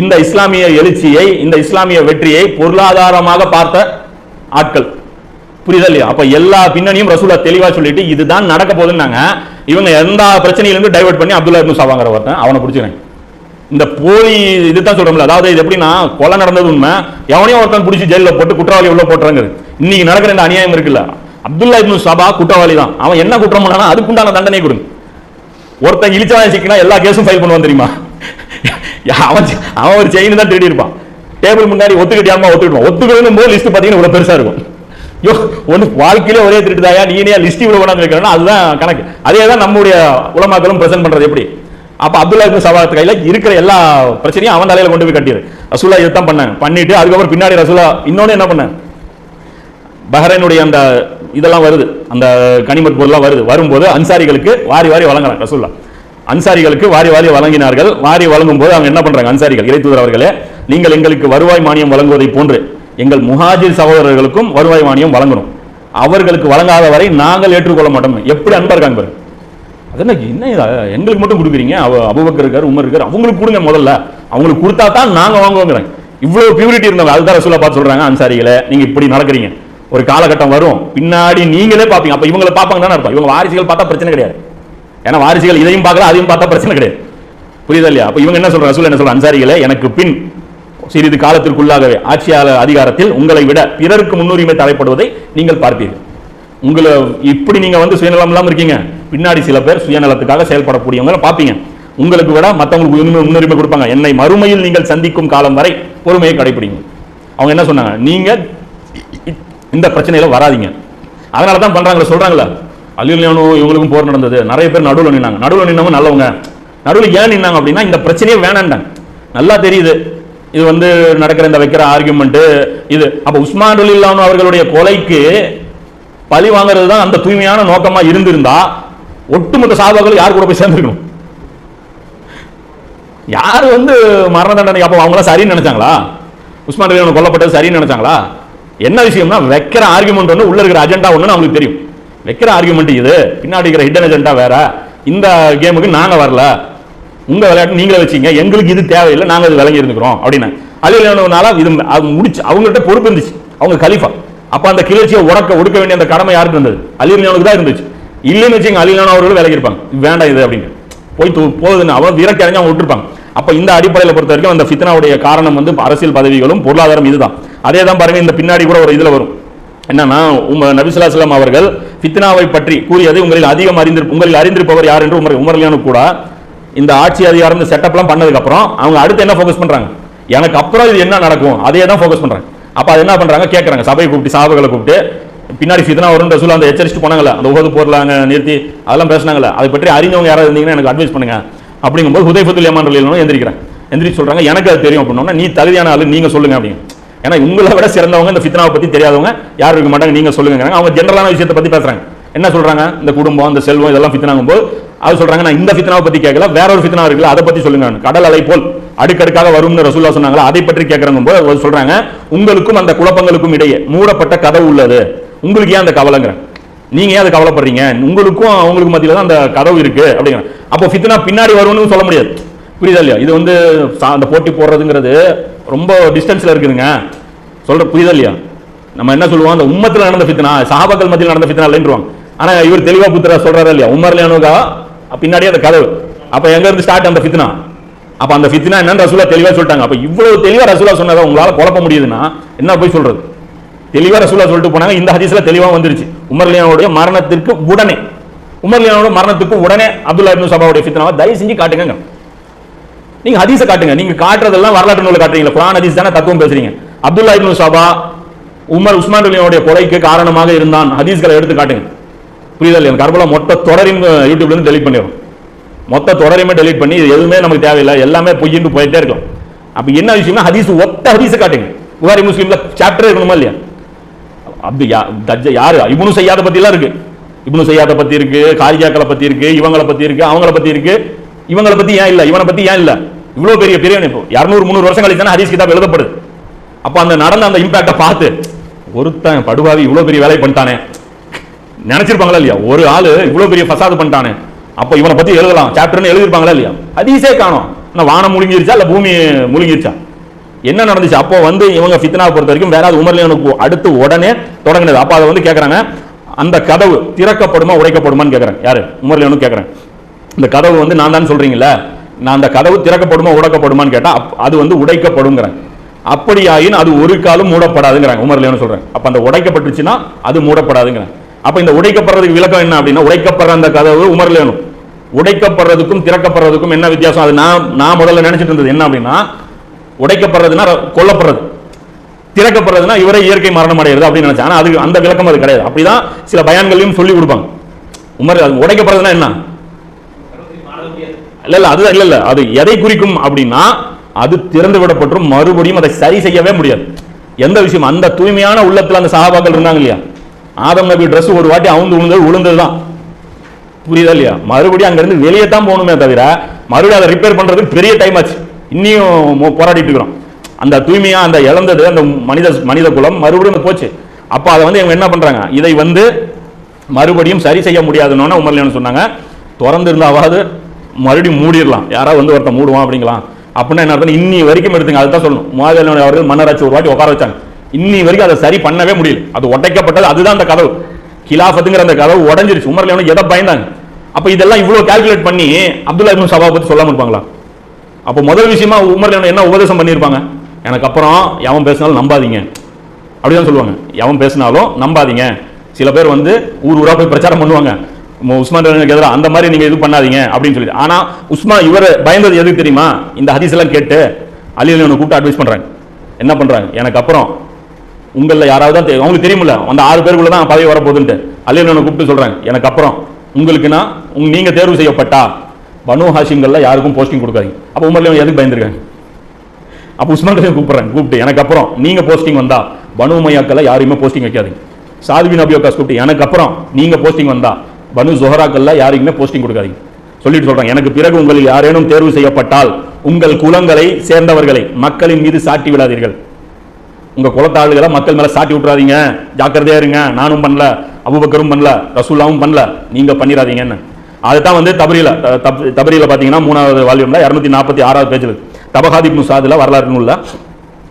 இந்த இஸ்லாமிய எழுச்சியை இந்த இஸ்லாமிய வெற்றியை பொருளாதாரமாக பார்த்த ஆட்கள். புரியுதா இல்லையா? அப்ப எல்லா பின்னணியும் ரசூலா தெளிவா சொல்லிட்டு இதுதான் நடக்க போகுதுன்னாங்க. இவங்க எந்த பிரச்சனையிலிருந்து டைவர்ட் பண்ணி அப்துல்லா இப்னு சாவாங்கிற ஒருத்தன் அவனை பிடிச்சிருங்க இந்த போலி இதுதான் சொல்றோம்ல அதாவது இது எப்படின்னா கொலை நடந்தது உண்மை. எவனையும் ஒருத்தன் பிடிச்சி ஜெயில போட்டு குற்றவாளி உள்ள போட்டுறாங்க இன்னைக்கு நடக்கிற இந்த அநியாயம் இருக்குல்ல. அப்துல்லா இப்னு சபா குற்றவாளி தான். அவன் என்ன குற்றம் பண்ணானா அதுக்குண்டான தண்டனை கொடுங்க. ஒருத்தன் இழிச்சவன் சிக்கினா எல்லா கேஸும் ஃபைல் பண்ணுவான் தெரியுமா? அவன் அவன் ஒரு செயின் தான் தேடி இருப்பான். டேபிள் முன்னாடி ஒத்துக்கிட்டியாமா ஒத்துக்கிடுவான் ஒத்துக்கணும் போது லிஸ்ட் பார்த்தீங்கன்னா இவ்வளோ பெருசாக இருக்கும். யோ ஒன்று வாழ்க்கையிலே ஒரே திருட்டுதாயா? நீ ஏன் லிஸ்ட் இவ்வளோ கொண்டாந்து இருக்கிறனா அதுதான் கணக்கு. அதே தான் நம்முடைய உலமாக்களும் பிரசன்ட் பண்ணுறது எப்படி? அப்போ அப்துல்லா இப்னு சபாத் கையில் இருக்கிற எல்லா பிரச்சனையும் அவன் தலையில் கொண்டு போய் கட்டிடு. ரசூலா இதுதான் பண்ணாங்க. பண்ணிட்டு அதுக்கப்புறம் பின்னாடி ரசூலா இன்னொன்று என்ன பண்ணேன் பஹ்ரைனுடைய அந்த இதெல்லாம் வருது. அந்த கனிமட் பொருள்லாம் வருது. வரும்போது அன்சாரிகளுக்கு வாரி வாரி வழங்குறாங்க ரசூல்லா அன்சாரிகளுக்கு வாரி வாரி வழங்கினார்கள். வாரி வழங்கும் போது அவங்க என்ன பண்றாங்க? அன்சாரிகள் இறைத்தூதர் அவர்களே நீங்கள் எங்களுக்கு வருவாய் மானியம் வழங்குவதை போன்று எங்கள் முஹாஜிர் சகோதரர்களுக்கும் வருவாய் மானியம் வழங்கணும். அவர்களுக்கு வழங்காத வரை நாங்கள் ஏற்றுக்கொள்ள மாட்டோம். எப்படி அன்பா இருக்காங்க பாருங்க அது என்ன என்ன எங்களுக்கு மட்டும் கொடுக்குறீங்க? அவ அபுபக்கர் இருக்கார் உமர் இருக்கார் அவங்களுக்கு கொடுங்க முதல்ல. அவங்களுக்கு கொடுத்தா தான் நாங்கள் வாங்குவோங்கிறாங்க. இவ்வளோ பியூரிட்டி இருந்தவங்க அதுதான் ரசூலா பார்த்து சொல்றாங்க அன்சாரிகளை நீங்கள் இப்படி நடக்கிறீங்க. ஒரு காலகட்டம் வரும் பின்னாடி நீங்களே பார்ப்பீங்க. அப்போ இவங்களை பார்ப்பாங்க தானே அர்த்தம். இவங்க வாரிசுகள் பார்த்தா பிரச்சனை கிடையாது. ஏன்னா வாரிசுகள் இதையும் பார்க்கல அதையும் பார்த்தா பிரச்சனை கிடையாது. புரியுதா இல்லையா? அப்போ இவங்க என்ன சொல்றாங்க? ரசூல் என்ன சொல்றாங்க? அன்சாரிகளே எனக்கு பின் சிறிது காலத்திற்குள்ளாகவே ஆட்சியாளர் அதிகாரத்தில் உங்களை விட பிறருக்கு முன்னுரிமை தலைப்படுவதை நீங்கள் பார்ப்பீர்கள். உங்களை இப்படி நீங்கள் வந்து சுயநலம் இல்லாமல் இருக்கீங்க. பின்னாடி சில பேர் சுயநலத்துக்காக செயல்படக்கூடியவங்களை பார்ப்பீங்க. உங்களுக்கு விட மற்றவங்களுக்கு முன்னுரிமை கொடுப்பாங்க. என்னை மறுமையில் நீங்கள் சந்திக்கும் காலம் வரை பொறுமையை கடைபிடிங்க அவங்க என்ன சொன்னாங்க? நீங்கள் இந்த பிரச்சனையில் வராதீங்க. அதனால தான் பண்ணுறாங்களே சொல்கிறாங்களே அலிலியானோ இவங்களுக்கும் போர் நடந்தது. நிறைய பேர் நடுவில் நின்னாங்க. நடுவில் நின்னவங்க நல்லவங்க. நடுவில் ஏன் நின்னாங்க அப்படின்னா இந்த பிரச்சனையே வேணாண்டாங்க நல்லா தெரியுது. இது வந்து நடக்கிற இந்த வைக்கிற ஆர்கியூமெண்ட்டு இது. அப்போ உஸ்மான் அலில்லானு அவர்களுடைய கொலைக்கு பழி வாங்குறது தான் அந்த தூய்மையான நோக்கமாக இருந்திருந்தா ஒட்டுமொத்த சாபாக்கள் யார் கூட போய் சேர்ந்துருக்கணும்? யார் வந்து மரண தண்டனை அப்போ அவங்களாம் சரின்னு நினைச்சாங்களா? உஸ்மான் ரலியன் கொல்லப்பட்டது சரின்னு நினைச்சாங்களா? என்ன விஷயம்னா வைக்கிற ஆர்குமெண்ட் ஒன்று உள்ள இருக்கிற அஜெண்டா ஒன்று அவங்களுக்கு தெரியும். வைக்கிற ஆர்குமெண்ட் இது பின்னாடி இருக்கிற ஹிடன் அஜெண்டா வேற. இந்த கேமுக்கு நாங்கள் வரல. உங்கள் விளையாட்டு நீங்களே வச்சீங்க. எங்களுக்கு இது தேவையில்லை. நாங்கள் அது விளங்கி இருந்துக்கிறோம் அப்படின்னு. அலிலானவனால இது அது முடிச்சு அவங்கள்ட்ட பொறுப்பு இருந்துச்சு. அவங்க கலிஃபா. அப்போ அந்த கிளர்ச்சியை உடக்க ஒடுக்க வேண்டிய அந்த கடமை யாருக்கு இருந்தது? அலிலானுக்கு தான் இருந்துச்சு. இல்லைன்னு வச்சுங்க அலியலான அவர்களும் விலகி இருப்பாங்க. வேண்டாம் இது அப்படின்னு. போய் தூ- போகுதுன்னு அவன் விரக்கி அவங்க விட்டுருப்பாங்க. அப்போ இந்த அடிப்படையில் பொறுத்த வரைக்கும் அந்த ஃபித்னாவுடைய காரணம் வந்து அரசியல் பதவிகளும் பொருளாதாரம் இதுதான். அதே தான் பாருங்க இந்த பின்னாடி கூட ஒரு இதுல வரும். என்னன்னா உங்க நபிசுல்லாஸ்லாம் அவர்கள் ஃபித்னாவை பற்றி கூறியது உங்களில் அதிகம் அறிந்து உங்களில் அறிந்திருப்பவர் யார் என்று உமர் உமர்லியானு கூட இந்த ஆட்சி அதிகாரம் இந்த செட்டப்லாம் பண்ணதுக்கு அப்புறம் அவங்க அடுத்து என்ன ஃபோக்கஸ் பண்றாங்க? எனக்கு அப்புறம் இது என்ன நடக்கும்? அதே தான் ஃபோக்கஸ் பண்றாங்க. அப்ப அது என்ன பண்றாங்க? கேட்கறாங்க சபையை கூப்பிட்டு சாபகளை கூப்பிட்டு பின்னாடி ஃபித்னா வரும் ரசூல் அந்த எச்சரிச்சுட்டு போனாங்கல்ல அந்த உகது போர்ல நிறுத்தி அதெல்லாம் பேசுனாங்கல்ல. அதை பற்றி அறிஞ்சவங்க யாராவது இருந்தீங்கன்னா எனக்கு அட்வைஸ் பண்ணுங்க. அப்படிங்கும்போது ஹுதைஃபத்துல் ஏமான் எந்திரிக்கிறேன் எந்திரிச்சு சொல்றாங்க எனக்கு அது தெரியும் அப்படின்னா நீ தகுதியான ஆளு நீங்க சொல்லுங்க அப்படின்னு. ஏன்னா உங்களை விட சிறந்தவங்க இந்த ஃபித்னாவை பற்றி தெரியாதவங்க யாரும் இருக்க மாட்டாங்க நீங்கள் சொல்லுங்க அவங்க ஜென்ரலான விஷயத்தை பற்றி பேசுறாங்க. என்ன சொல்கிறாங்க இந்த குடும்பம் இந்த செல்வம் இதெல்லாம் ஃபித்னாகும் போது அது சொல்கிறாங்க நான் இந்த ஃபித்னாவை பற்றி கேட்கல வேற ஒரு ஃபித்னா இருக்குல்ல அதை பற்றி சொல்லுங்க கடல் அலை போல் அடுக்கடுக்காக வரும்னு ரசூல்லா சொன்னாங்களா அதை பற்றி கேட்கறங்க போது அவர் உங்களுக்கும் அந்த குழப்பங்களுக்கும் இடையே மூடப்பட்ட கதவு உள்ளது. உங்களுக்கு ஏன் அந்த கவலைங்கிறேன் நீங்க ஏன் அதை கவலைப்படுறீங்க? உங்களுக்கும் அவங்களுக்கு மத்தியில தான் அந்த கதவு இருக்கு அப்படிங்கிற அப்போ ஃபித்னா பின்னாடி வரும்னு சொல்ல முடியாது. புரியுதா இல்லையா? இது வந்து சா- அந்த போட்டி போடுறதுங்கிறது ரொம்ப டிஸ்டன்ஸில் இருக்குதுங்க. சொல்ற புரியுதா இல்லையா? நம்ம என்ன சொல்லுவோம்? அந்த உம்மத்தில் நடந்த ஃபித்னா சஹாபாக்கள் மத்தியில் நடந்த ஃபித்னா இல்லைன்றுவாங்க ஆனால் இவர் தெளிவாக புத்திரா சொல்கிறாரா இல்லையா? உமர்லியானுக்கா பின்னாடியே அந்த கதவு. அப்போ எங்கேருந்து ஸ்டார்ட் அந்த ஃபித்னா அப்போ அந்த ஃபித்னா என்னன்னு ரசூலா தெளிவாக சொல்லிட்டாங்க. அப்போ இவ்வளோ தெளிவாக ரசூலா சொன்னதை உங்களால் குழப்ப முடியுதுன்னா என்ன போய் சொல்கிறது தெளிவாக ரசூலா சொல்லிட்டு போனாங்க. இந்த ஹதீஸில் தெளிவாக வந்துருச்சு. உமர்லியானுடைய மரணத்திற்கு உடனே உமர்லியானோட மரணத்துக்கு உடனே அப்துல்லா இப்னு சபாவுடைய ஃபித்னாவை தயவு செஞ்சு காட்டுங்க நீங்க ஹதீஸை காட்டுங்க. நீங்க காட்டுறதெல்லாம் வரலாற்று நூலை காட்டுறீங்க குரான் ஹதீஸ் தானே தத்துவம் பேசுறீங்க. அப்துல்லா இப்னு சபா உமர் உஸ்மான் கொலைக்கு காரணமாக இருந்தான். ஹதீஸ்களை எடுத்து காட்டுங்க. புரியுதா இல்லையா? கர்பலா மொத்த தொடரையும் யூடியூப்ல இருந்து டெலிட் பண்ணிடும் மொத்த தொடரையுமே டெலிட் பண்ணி இது எதுவுமே நமக்கு தேவையில்லை. எல்லாமே பொய்யின்னு போயிட்டே இருக்கும். அப்ப என்ன விஷயம்னா ஹதீஸ் ஒத்த ஹதீஸ் காட்டுங்க. புகாரி முஸ்லீம்ல சாப்டர் இருக்கணுமா இல்லையா? அப்படி தஜ்ஜ யாரு? இப்னு செய்யாத பத்திலாம் இருக்கு. இப்னு செய்யாத பத்தி இருக்கு காரியாக்களை பத்தி இருக்கு இவங்களை பத்தி இருக்கு அவங்கள பத்தி இருக்கு. இவங்கள பத்தி ஏன் இல்ல? இவனை பத்தி ஏன் இல்ல? இவ்வளவு பெரிய பெரிய இப்போ. இரநூறு முந்நூறு வருஷம் கழிச்சு தானே ஹதீஸ் கிதாப் எழுதப்படுது அப்ப அந்த நடந்த அந்த இம்பாக்ட பார்த்து ஒருத்தன் படுபாவி இவ்வளவு பெரிய வேலை பண்ணிட்டானே. நினைச்சிருப்பாங்களா இல்லையா? ஒரு ஆளு இவ்வளவு பெரிய ஃபசாது பண்ணிட்டானே. அப்ப இவனை பத்தி எழுதலாம். சாப்டர்னு எழுதிருப்பாங்களா இல்லையா? ஹதீஸே காணோம். ஆனால் வானம் முழுங்கிருச்சா இல்ல பூமி முழுங்கிருச்சா? என்ன நடந்துச்சு? அப்போ வந்து இவங்க ஃபித்னா பொறுத்த வரைக்கும் வேற உமர்லியனுக்கு அடுத்து உடனே தொடங்கினது. அப்ப அதை வந்து கேக்குறாங்க அந்த கதவு திறக்கப்படுமா உடைக்கப்படுமான்னு கேக்குறாங்க. யாரு? உமர்லியனும் கேக்குறாங்க. இந்த கதவு வந்து நான் தான் சொல்றீங்கல்ல? நான் அந்த கதவு திறக்கப்படுமா உடைக்கப்படுமான்னு கேட்டால் அது வந்து உடைக்கப்படுங்கிறேன். அப்படியாயின் அது ஒரு காலம் மூடப்படாதுங்கிறாங்க. உமர்லியனு சொல்றேன். அப்போ அந்த உடைக்கப்பட்டுச்சுன்னா அது மூடப்படாதுங்கிறேன். அப்போ இந்த உடைக்கப்படுறதுக்கு விளக்கம் என்ன அப்படின்னா உடைக்கப்படுற அந்த கதவு உமர்லியனும் உடைக்கப்படுறதுக்கும் திறக்கப்படுறதுக்கும் என்ன வித்தியாசம்? அது நான் நான் முதல்ல நினச்சிட்டு இருந்தது என்ன அப்படின்னா உடைக்கப்படுறதுன்னா கொல்லப்படுறது. திறக்கப்படுறதுன்னா இவரே இயற்கை மரணம் அடைகிறது அப்படின்னு நினச்சேன். ஆனால் அது அந்த விளக்கம் அது கிடையாது. அப்படிதான் சில பயான்களையும் சொல்லி கொடுப்பாங்க. உமர் அது உடைக்கப்படுறதுன்னா என்ன? இல்ல இல்ல அது இல்ல இல்ல அது எதை குறிக்கும் அப்படின்னா அது திறந்து விடப்பட்டும் மறுபடியும் அதை சரி செய்யவே முடியாது. எந்த விஷயம்? அந்த தூய்மையான உள்ளத்துல அந்த சகாபாக்கள் இருந்தாங்க இல்லையா? ஆதம் நபி ட்ரெஸ் ஒரு வாட்டி அவுந்து விழுந்தது விழுந்ததுதான் புரியுதா இல்லையா? மறுபடியும் அங்க இருந்து வெளியே தான் போகணுமே தவிர மறுபடியும் அதை ரிப்பேர் பண்ணுறதுக்கு பெரிய டைம் ஆச்சு. இன்னியும் போராடிட்டு இருக்கிறோம். அந்த தூய்மையா அந்த இழந்தது அந்த மனித மனித குலம் மறுபடியும் போச்சு. அப்ப அதை வந்து இவங்க என்ன பண்றாங்க? இதை வந்து மறுபடியும் சரி செய்ய முடியாதுன்னு உமர்லியன் சொன்னாங்க. திறந்து இருந்தாவது மறுபடியும் மூடிடலாம். யாராவது வந்து ஒருத்தன் மூடுவான் அப்படிங்களாம் அப்படின்னா என்ன அர்த்தம் இன்னி வரைக்கும் எடுத்துங்க அதுதான் சொல்லணும். மாதவன் அவர்கள் மன்னராட்சி ஒரு வாட்டி உட்கார வச்சாங்க. இன்னி வரைக்கும் அதை சரி பண்ணவே முடியல. அது உடைக்கப்பட்டது அதுதான் அந்த கதவு. கிலாஃபத்துங்கிற அந்த கதவு உடஞ்சிருச்சு. உமர்ல அவனுக்கு எதை பயந்தாங்க? அப்போ இதெல்லாம் இவ்வளோ கால்குலேட் பண்ணி அப்துல்லா இப்னு சபா பற்றி சொல்லாமல் இருப்பாங்களா? அப்போ முதல் விஷயமா உமர்ல என்ன உபதேசம் பண்ணியிருப்பாங்க? எனக்கு அப்புறம் எவன் பேசினாலும் நம்பாதீங்க. அப்படிதான் சொல்லுவாங்க. எவன் பேசினாலும் நம்பாதீங்க. சில பேர் வந்து ஊர் ஊராக போய் பிரச்சாரம் பண்ணுவாங்க. உஸ்மான் எதிராக அந்த மாதிரி நீங்கள் இது பண்ணாதீங்க அப்படின்னு சொல்லி ஆனால் உஸ்மான் இவர் பயந்தது எதுக்கு தெரியுமா? இந்த ஹதீஸ் எல்லாம் கேட்டு அலி அலி கூப்பிட்டு அட்வைஸ் பண்ணுறாங்க என்ன பண்ணுறாங்க எனக்கு அப்புறம் உங்களில் யாராவது தான் தெரியும். அவங்களுக்கு தெரியுமில்ல அந்த ஆறு பேருக்குள்ள தான் பதவி வரப்போகுதுன்ட்டு. அலி அலி கூப்பிட்டு சொல்கிறாங்க எனக்கு அப்புறம் உங்களுக்குன்னா உங்க நீங்கள் தேர்வு செய்யப்பட்டா பனு ஹாஷிம்கள்ல யாருக்கும் போஸ்டிங் கொடுக்காதீங்க. அப்போ உமர்ல எதுக்கு பயந்துருக்காங்க? அப்போ உஸ்மான் கூப்பிட்றாங்க கூப்பிட்டு எனக்கு அப்புறம் நீங்கள் போஸ்டிங் வந்தால் பனு மையாக்கள்ல யாரையுமே போஸ்டிங் வைக்காதீங்க. சாதுவின் அபியோகாஸ் கூப்பிட்டு எனக்கு அப்புறம் நீங்கள் போஸ்டிங் வந்தால் பனு ஜொஹராக்கள்ல யாருக்குமே போஸ்டிங் கொடுக்காதீங்க. சொல்லிட்டு சொல்றாங்க எனக்கு பிறகு உங்களில் யாரேனும் தேர்வு செய்யப்பட்டால் உங்கள் குலங்களை சேர்ந்தவர்களை மக்களின் மீது சாட்டி விடாதீர்கள். உங்க குலத்தாளுகளை மக்கள் மேல சாட்டி விட்டுறாதீங்க. ஜாக்கிரதையா இருங்க. நானும் பண்ணல அபுபக்கரும் பண்ணல ரசூல்லாவும் பண்ணல. நீங்க பண்ணிடாதீங்கன்னு அதுதான் வந்து தபரியில த- தப்- தபரியில பாத்தீங்கன்னா மூணாவது வால்யூம்ல இருநூத்தி நாற்பத்தி ஆறாவது பேஜில் தபகாதி முசாதுல வரலாறு நூல்ல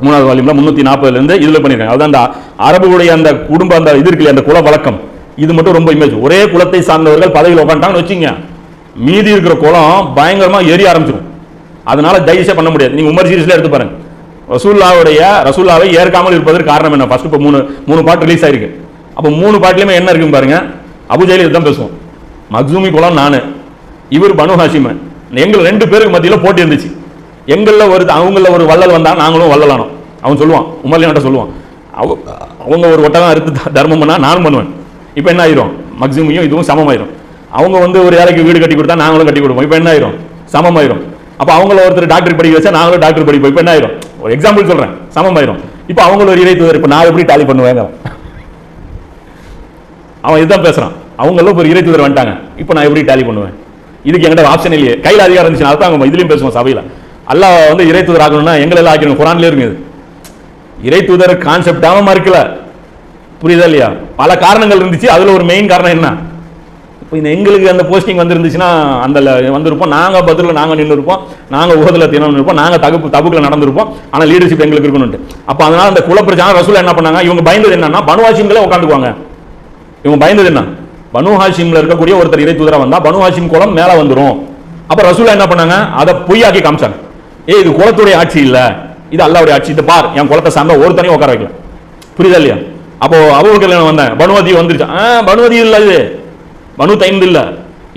மூணாவது வால்யூம்ல முன்னூத்தி நாற்பதுல இருந்து இதுல பண்ணிருக்காங்க. அதுதான் அந்த அரபுடைய அந்த குடும்ப அந்த இது இருக்கு அந்த குல வழக்கம் இது மட்டும் ரொம்ப இமேஜ் ஒரே குலத்தை சார்ந்தவர்கள் பதவியில் உட்காந்துட்டாங்கன்னு வச்சுங்க மீதி இருக்கிற குளம் பயங்கரமாக எரிய ஆரம்பிச்சிடும் அதனால தயவுசே பண்ண முடியாது. நீங்கள் உமர் சீரீஸில் எடுத்து பாருங்க. ரசூல்லாவுடைய ரசூல்லாவை ஏற்காமல் இருப்பதற்கு காரணம் என்ன? ஃபர்ஸ்ட் இப்போ மூணு மூணு பாட்டு ரிலீஸ் ஆயிருக்கு. அப்போ மூணு பாட்டுலயுமே என்ன இருக்குன்னு பாருங்க. அபுஜெயில் இதுதான் பேசுவோம். மக்சூமி குலம் நான் இவர் பனு ஹாஷிம். எங்கள் ரெண்டு பேருக்கு மத்தியில் போட்டி இருந்துச்சு. எங்களில் ஒரு அவங்கள ஒரு வள்ளல் வந்தால் நாங்களும் வள்ளலானோம். அவன் சொல்லுவான் உமர்லியான்ட்ட சொல்லுவான். அவங்க ஒரு ஒட்டகம் அறுத்து த- தர்மம் பண்ணால் நானும் பண்ணுவேன். இப்போ என்ன ஆயிரும்? மக்சிமையும் இதுவும் சமமாயிரும். அவங்க வந்து ஒரு ஏழைக்கு வீடு கட்டி கொடுத்தா நாங்களும் கட்டி கொடுப்போம். இப்போ என்ன ஆயிரும்? சமமாயிரும். அப்போ அவங்கள ஒருத்தர் டாக்டர் படிக்க வச்சா நாங்களும் டாக்டர் படிப்போம் இப்போ என்ன ஆயிரும்? ஒரு எக்ஸாம்பிள் சொல்றேன். சமமாயிரும். இப்போ அவங்கள ஒரு இறைத்துவர் இப்போ நான் எப்படி டாலி பண்ணுவேங்க? அவன் இதுதான் பேசுறான். அவங்களும் ஒரு இறைத்துவர் வந்துட்டாங்க. இப்போ நான் எப்படி டாலி பண்ணுவேன்? இதுக்கு எங்கிட்ட ஆப்ஷன் இல்லையே. கையில் அதிகாரம் இருந்துச்சுன்னா அதுதான் அவங்க இதுலயும் பேசுவோம் சபையில். அல்லா வந்து இறைத்துவர் ஆகணும்னா எங்களை எல்லாம் ஆக்கணும் குரான்லேயே இருக்குது இறைத்துதர் கான்செப்டாகவும் இருக்கல புரியுதா இல்லையா? பல காரணங்கள் இருந்துச்சு. அதில் ஒரு மெயின் காரணம் என்ன? இப்போ இந்த எங்களுக்கு அந்த போஸ்டிங் வந்துருந்துச்சுன்னா அந்த வந்திருப்போம். நாங்கள் பதிலில் நாங்கள் நின்று இருப்போம் நாங்கள் உகதுல தினம் இருப்போம் நாங்கள் தகுப்பு தபுக்குல நடந்திருப்போம். ஆனால் லீடர்ஷிப் எங்களுக்கு இருக்கணும்ட்டு அப்போ அதனால் அந்த குலப்பிரச்சாரம் ரசூல் என்ன பண்ணாங்க? இவங்க பயந்தது என்னன்னா பனுவாசிங்களே உட்காந்துக்குவாங்க இவங்க பயந்தது என்ன? பனு ஹாஷிமில் இருக்கக்கூடிய ஒருத்தர் இறை தூதரா வந்தால் பனு ஹாஷிம் குளம் மேலே வந்துடும் அப்போ ரசூலா என்ன பண்ணாங்க? அதை பொய்யாக்கி காமிச்சாங்க. ஏ இது குளத்துடைய ஆட்சி இல்லை. இது அல்லாவுடைய ஆட்சி. இது பார். என் குளத்தை சார்ந்த ஒருத்தனையும் உட்கார வைக்கல. புரியுதா இல்லையா? அப்போ அபுபக்கர் வந்தேன் பனுவதி வந்துருச்சு? ஆ பனுவதி இல்லை இது. பனு தைம் இல்லை.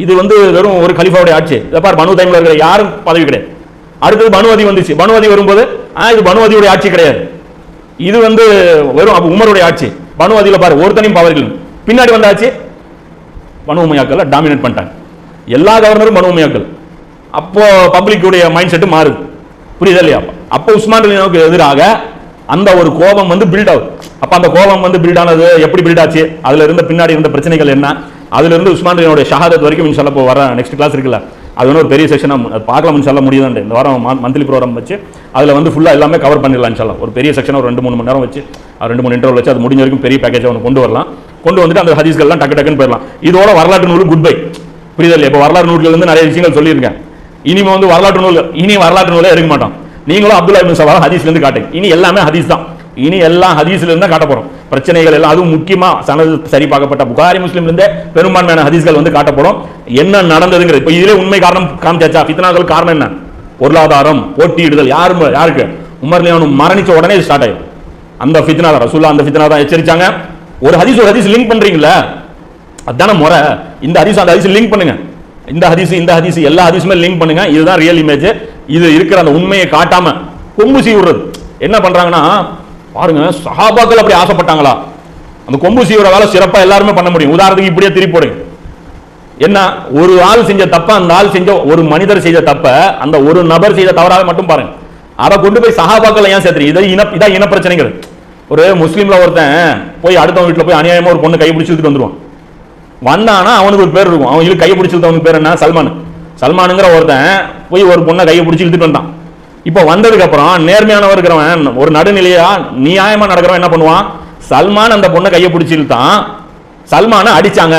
இது வந்து வெறும் ஒரு கலிஃபாவுடைய ஆட்சி. இதை பார் பனு தைமில் இருக்கிற யாரும் பதவி கிடையாது. அடுத்தது பனுவதி வந்துச்சு பனுவதி வரும்போது ஆ இது பனுவதியுடைய ஆட்சி கிடையாது. இது வந்து வெறும் அப்போ உமருடைய ஆட்சி. பனுவதியில் பாரு ஒருத்தனையும் பவர் இல்லை பின்னாடி வந்தாச்சு. பனு உமையாக்கள் டாமினேட் பண்ணிட்டாங்க. எல்லா கவர்னரும் பனு உமையாக்கள். அப்போ பப்ளிக்குடைய மைண்ட் செட்டு மாறுது. புரியுதா இல்லையா? அப்போ உஸ்மான் ரலியனுக்கு எதிராக அந்த ஒரு கோபம் வந்து பில்ட் ஆகுது. அப்ப அந்த கோபம் வந்து பில்ட் ஆனது எப்படி பில்ட் ஆச்சு? அதுல இருந்த பின்னாடி இருந்த பிரச்சனைகள் என்ன? அதுல இருந்து உஸ்மான் ஷஹாதத் வரைக்கும் இன்ஷால்லா இப்போ வர நெக்ஸ்ட் கிளாஸ் இருக்குல்ல. அது வந்து ஒரு பெரிய செக்ஷன் பார்க்கலாம் இன்ஷால்லா முடியுதுண்டு இந்த வாரம் மந்த்லி ப்ரோக்ராம் வச்சு அதில் வந்து ஃபுல்லாக எல்லாமே கவர் பண்ணிடலாம் இன்ஷால்லா ஒரு பெரிய செக்ஷனாக ஒரு ரெண்டு மூணு மணி நேரம் வச்சு ரெண்டு மூணு இன்டர்வல் வச்சு அது முடிஞ்ச வரைக்கும் பெரிய பேக்கேஜ் ஒன்று கொண்டு வரலாம். கொண்டு வந்துட்டு அந்த ஹதீஸ்கள்லாம் டக்கு டக்குன்னு போயிடலாம். இதோட வரலாற்று நூல் குட் பை புரியுதல்ல இப்போ வரலாறு நூல்கள் வந்து நிறைய விஷயங்கள் சொல்லியிருக்கேன். இனிமே வந்து வரலாற்று நூல் இனி வரலாற்று நூலே எடுக்க மாட்டோம் நீங்களும் அப்துல்லா இப்னு சவால் ஹதீஸ்லேருந்து காட்டுங்க இனி எல்லாமே ஹதீஸ் தான். இனி எல்லாம் ஹதீஸ்ல இருந்தா தான் காட்ட போறோம். பிரச்சனைகள் எல்லாம் அதுவும் முக்கியமா சனது சரி பார்க்கப்பட்ட புகாரி முஸ்லீம்ல இருந்தே பெரும்பான்மையான ஹதீஸ்கள் வந்து காட்டப்படும் என்ன நடந்ததுங்கிறது இப்போ இதிலே உண்மை காரணம் காமிச்சாச்சா? ஃபித்னாக்கள் காரணம் என்ன? பொருளாதாரம் போட்டியிடுதல் யாரு யாருக்கு? உமர்லியானும் மரணிச்ச உடனே ஸ்டார்ட் ஆயிடும் அந்த ஃபித்னா தான் ரசூல்லா அந்த ஃபித்னா தான் எச்சரிச்சாங்க. ஒரு ஹதீஸ் ஒரு ஹதீஸ் லிங்க் பண்றீங்களா அதான முறை. இந்த ஹதீஸ் அந்த ஹதீஸ் லிங்க் பண்ணுங்க. இந்த ஹதீஸ் இந்த ஹதீஸ் எல்லா ஹதீஸுமே லிங்க் பண்ணுங்க. இதுதான் ரியல் இமேஜ் இது இருக்கிற அந்த உண்மையை காட்டாம கொம்பு விடுறது என்ன பண்றாங்கன்னா பாருங்க சஹாபாக்கள் அப்படி ஆசைப்பட்டாங்களா? அந்த கொம்பு சீவுற வேலை சிறப்பாக எல்லாருமே பண்ண முடியும். உதாரணத்துக்கு இப்படியே திருப்பி போடுங்க. என்ன ஒரு ஆள் செஞ்ச தப்ப அந்த ஆள் செஞ்ச ஒரு மனிதர் செய்த தப்ப அந்த ஒரு நபர் செய்த தவறாக மட்டும் பாருங்க. அதை கொண்டு போய் சகாபாக்கள் ஏன் சேர்த்துறீங்க? இதை இன இதான் இன பிரச்சனைகள் ஒரு முஸ்லீம்ல ஒருத்தன் போய் அடுத்தவங்க வீட்டில் போய் அநியாயமா ஒரு பொண்ணு கை பிடிச்சி வந்துருவான். வந்தானா அவனுக்கு ஒரு பேர் இருக்கும். அவன் இழு கையை பிடிச்சிருந்தவனுக்கு பேர் என்ன? சல்மான். சல்மானுங்கிற ஒருத்தன் போய் ஒரு பொண்ணை கையை பிடிச்சி இழுத்துட்டு வந்தான். இப்போ வந்ததுக்கு அப்புறம் நேர்மையானவர் இருக்கிறவன் ஒரு நடுநிலையா நியாயமா நடக்கிறவன் என்ன பண்ணுவான்? சல்மான் அந்த பொண்ணை கையை பிடிச்சிருத்தான் சல்மானை அடிச்சாங்க.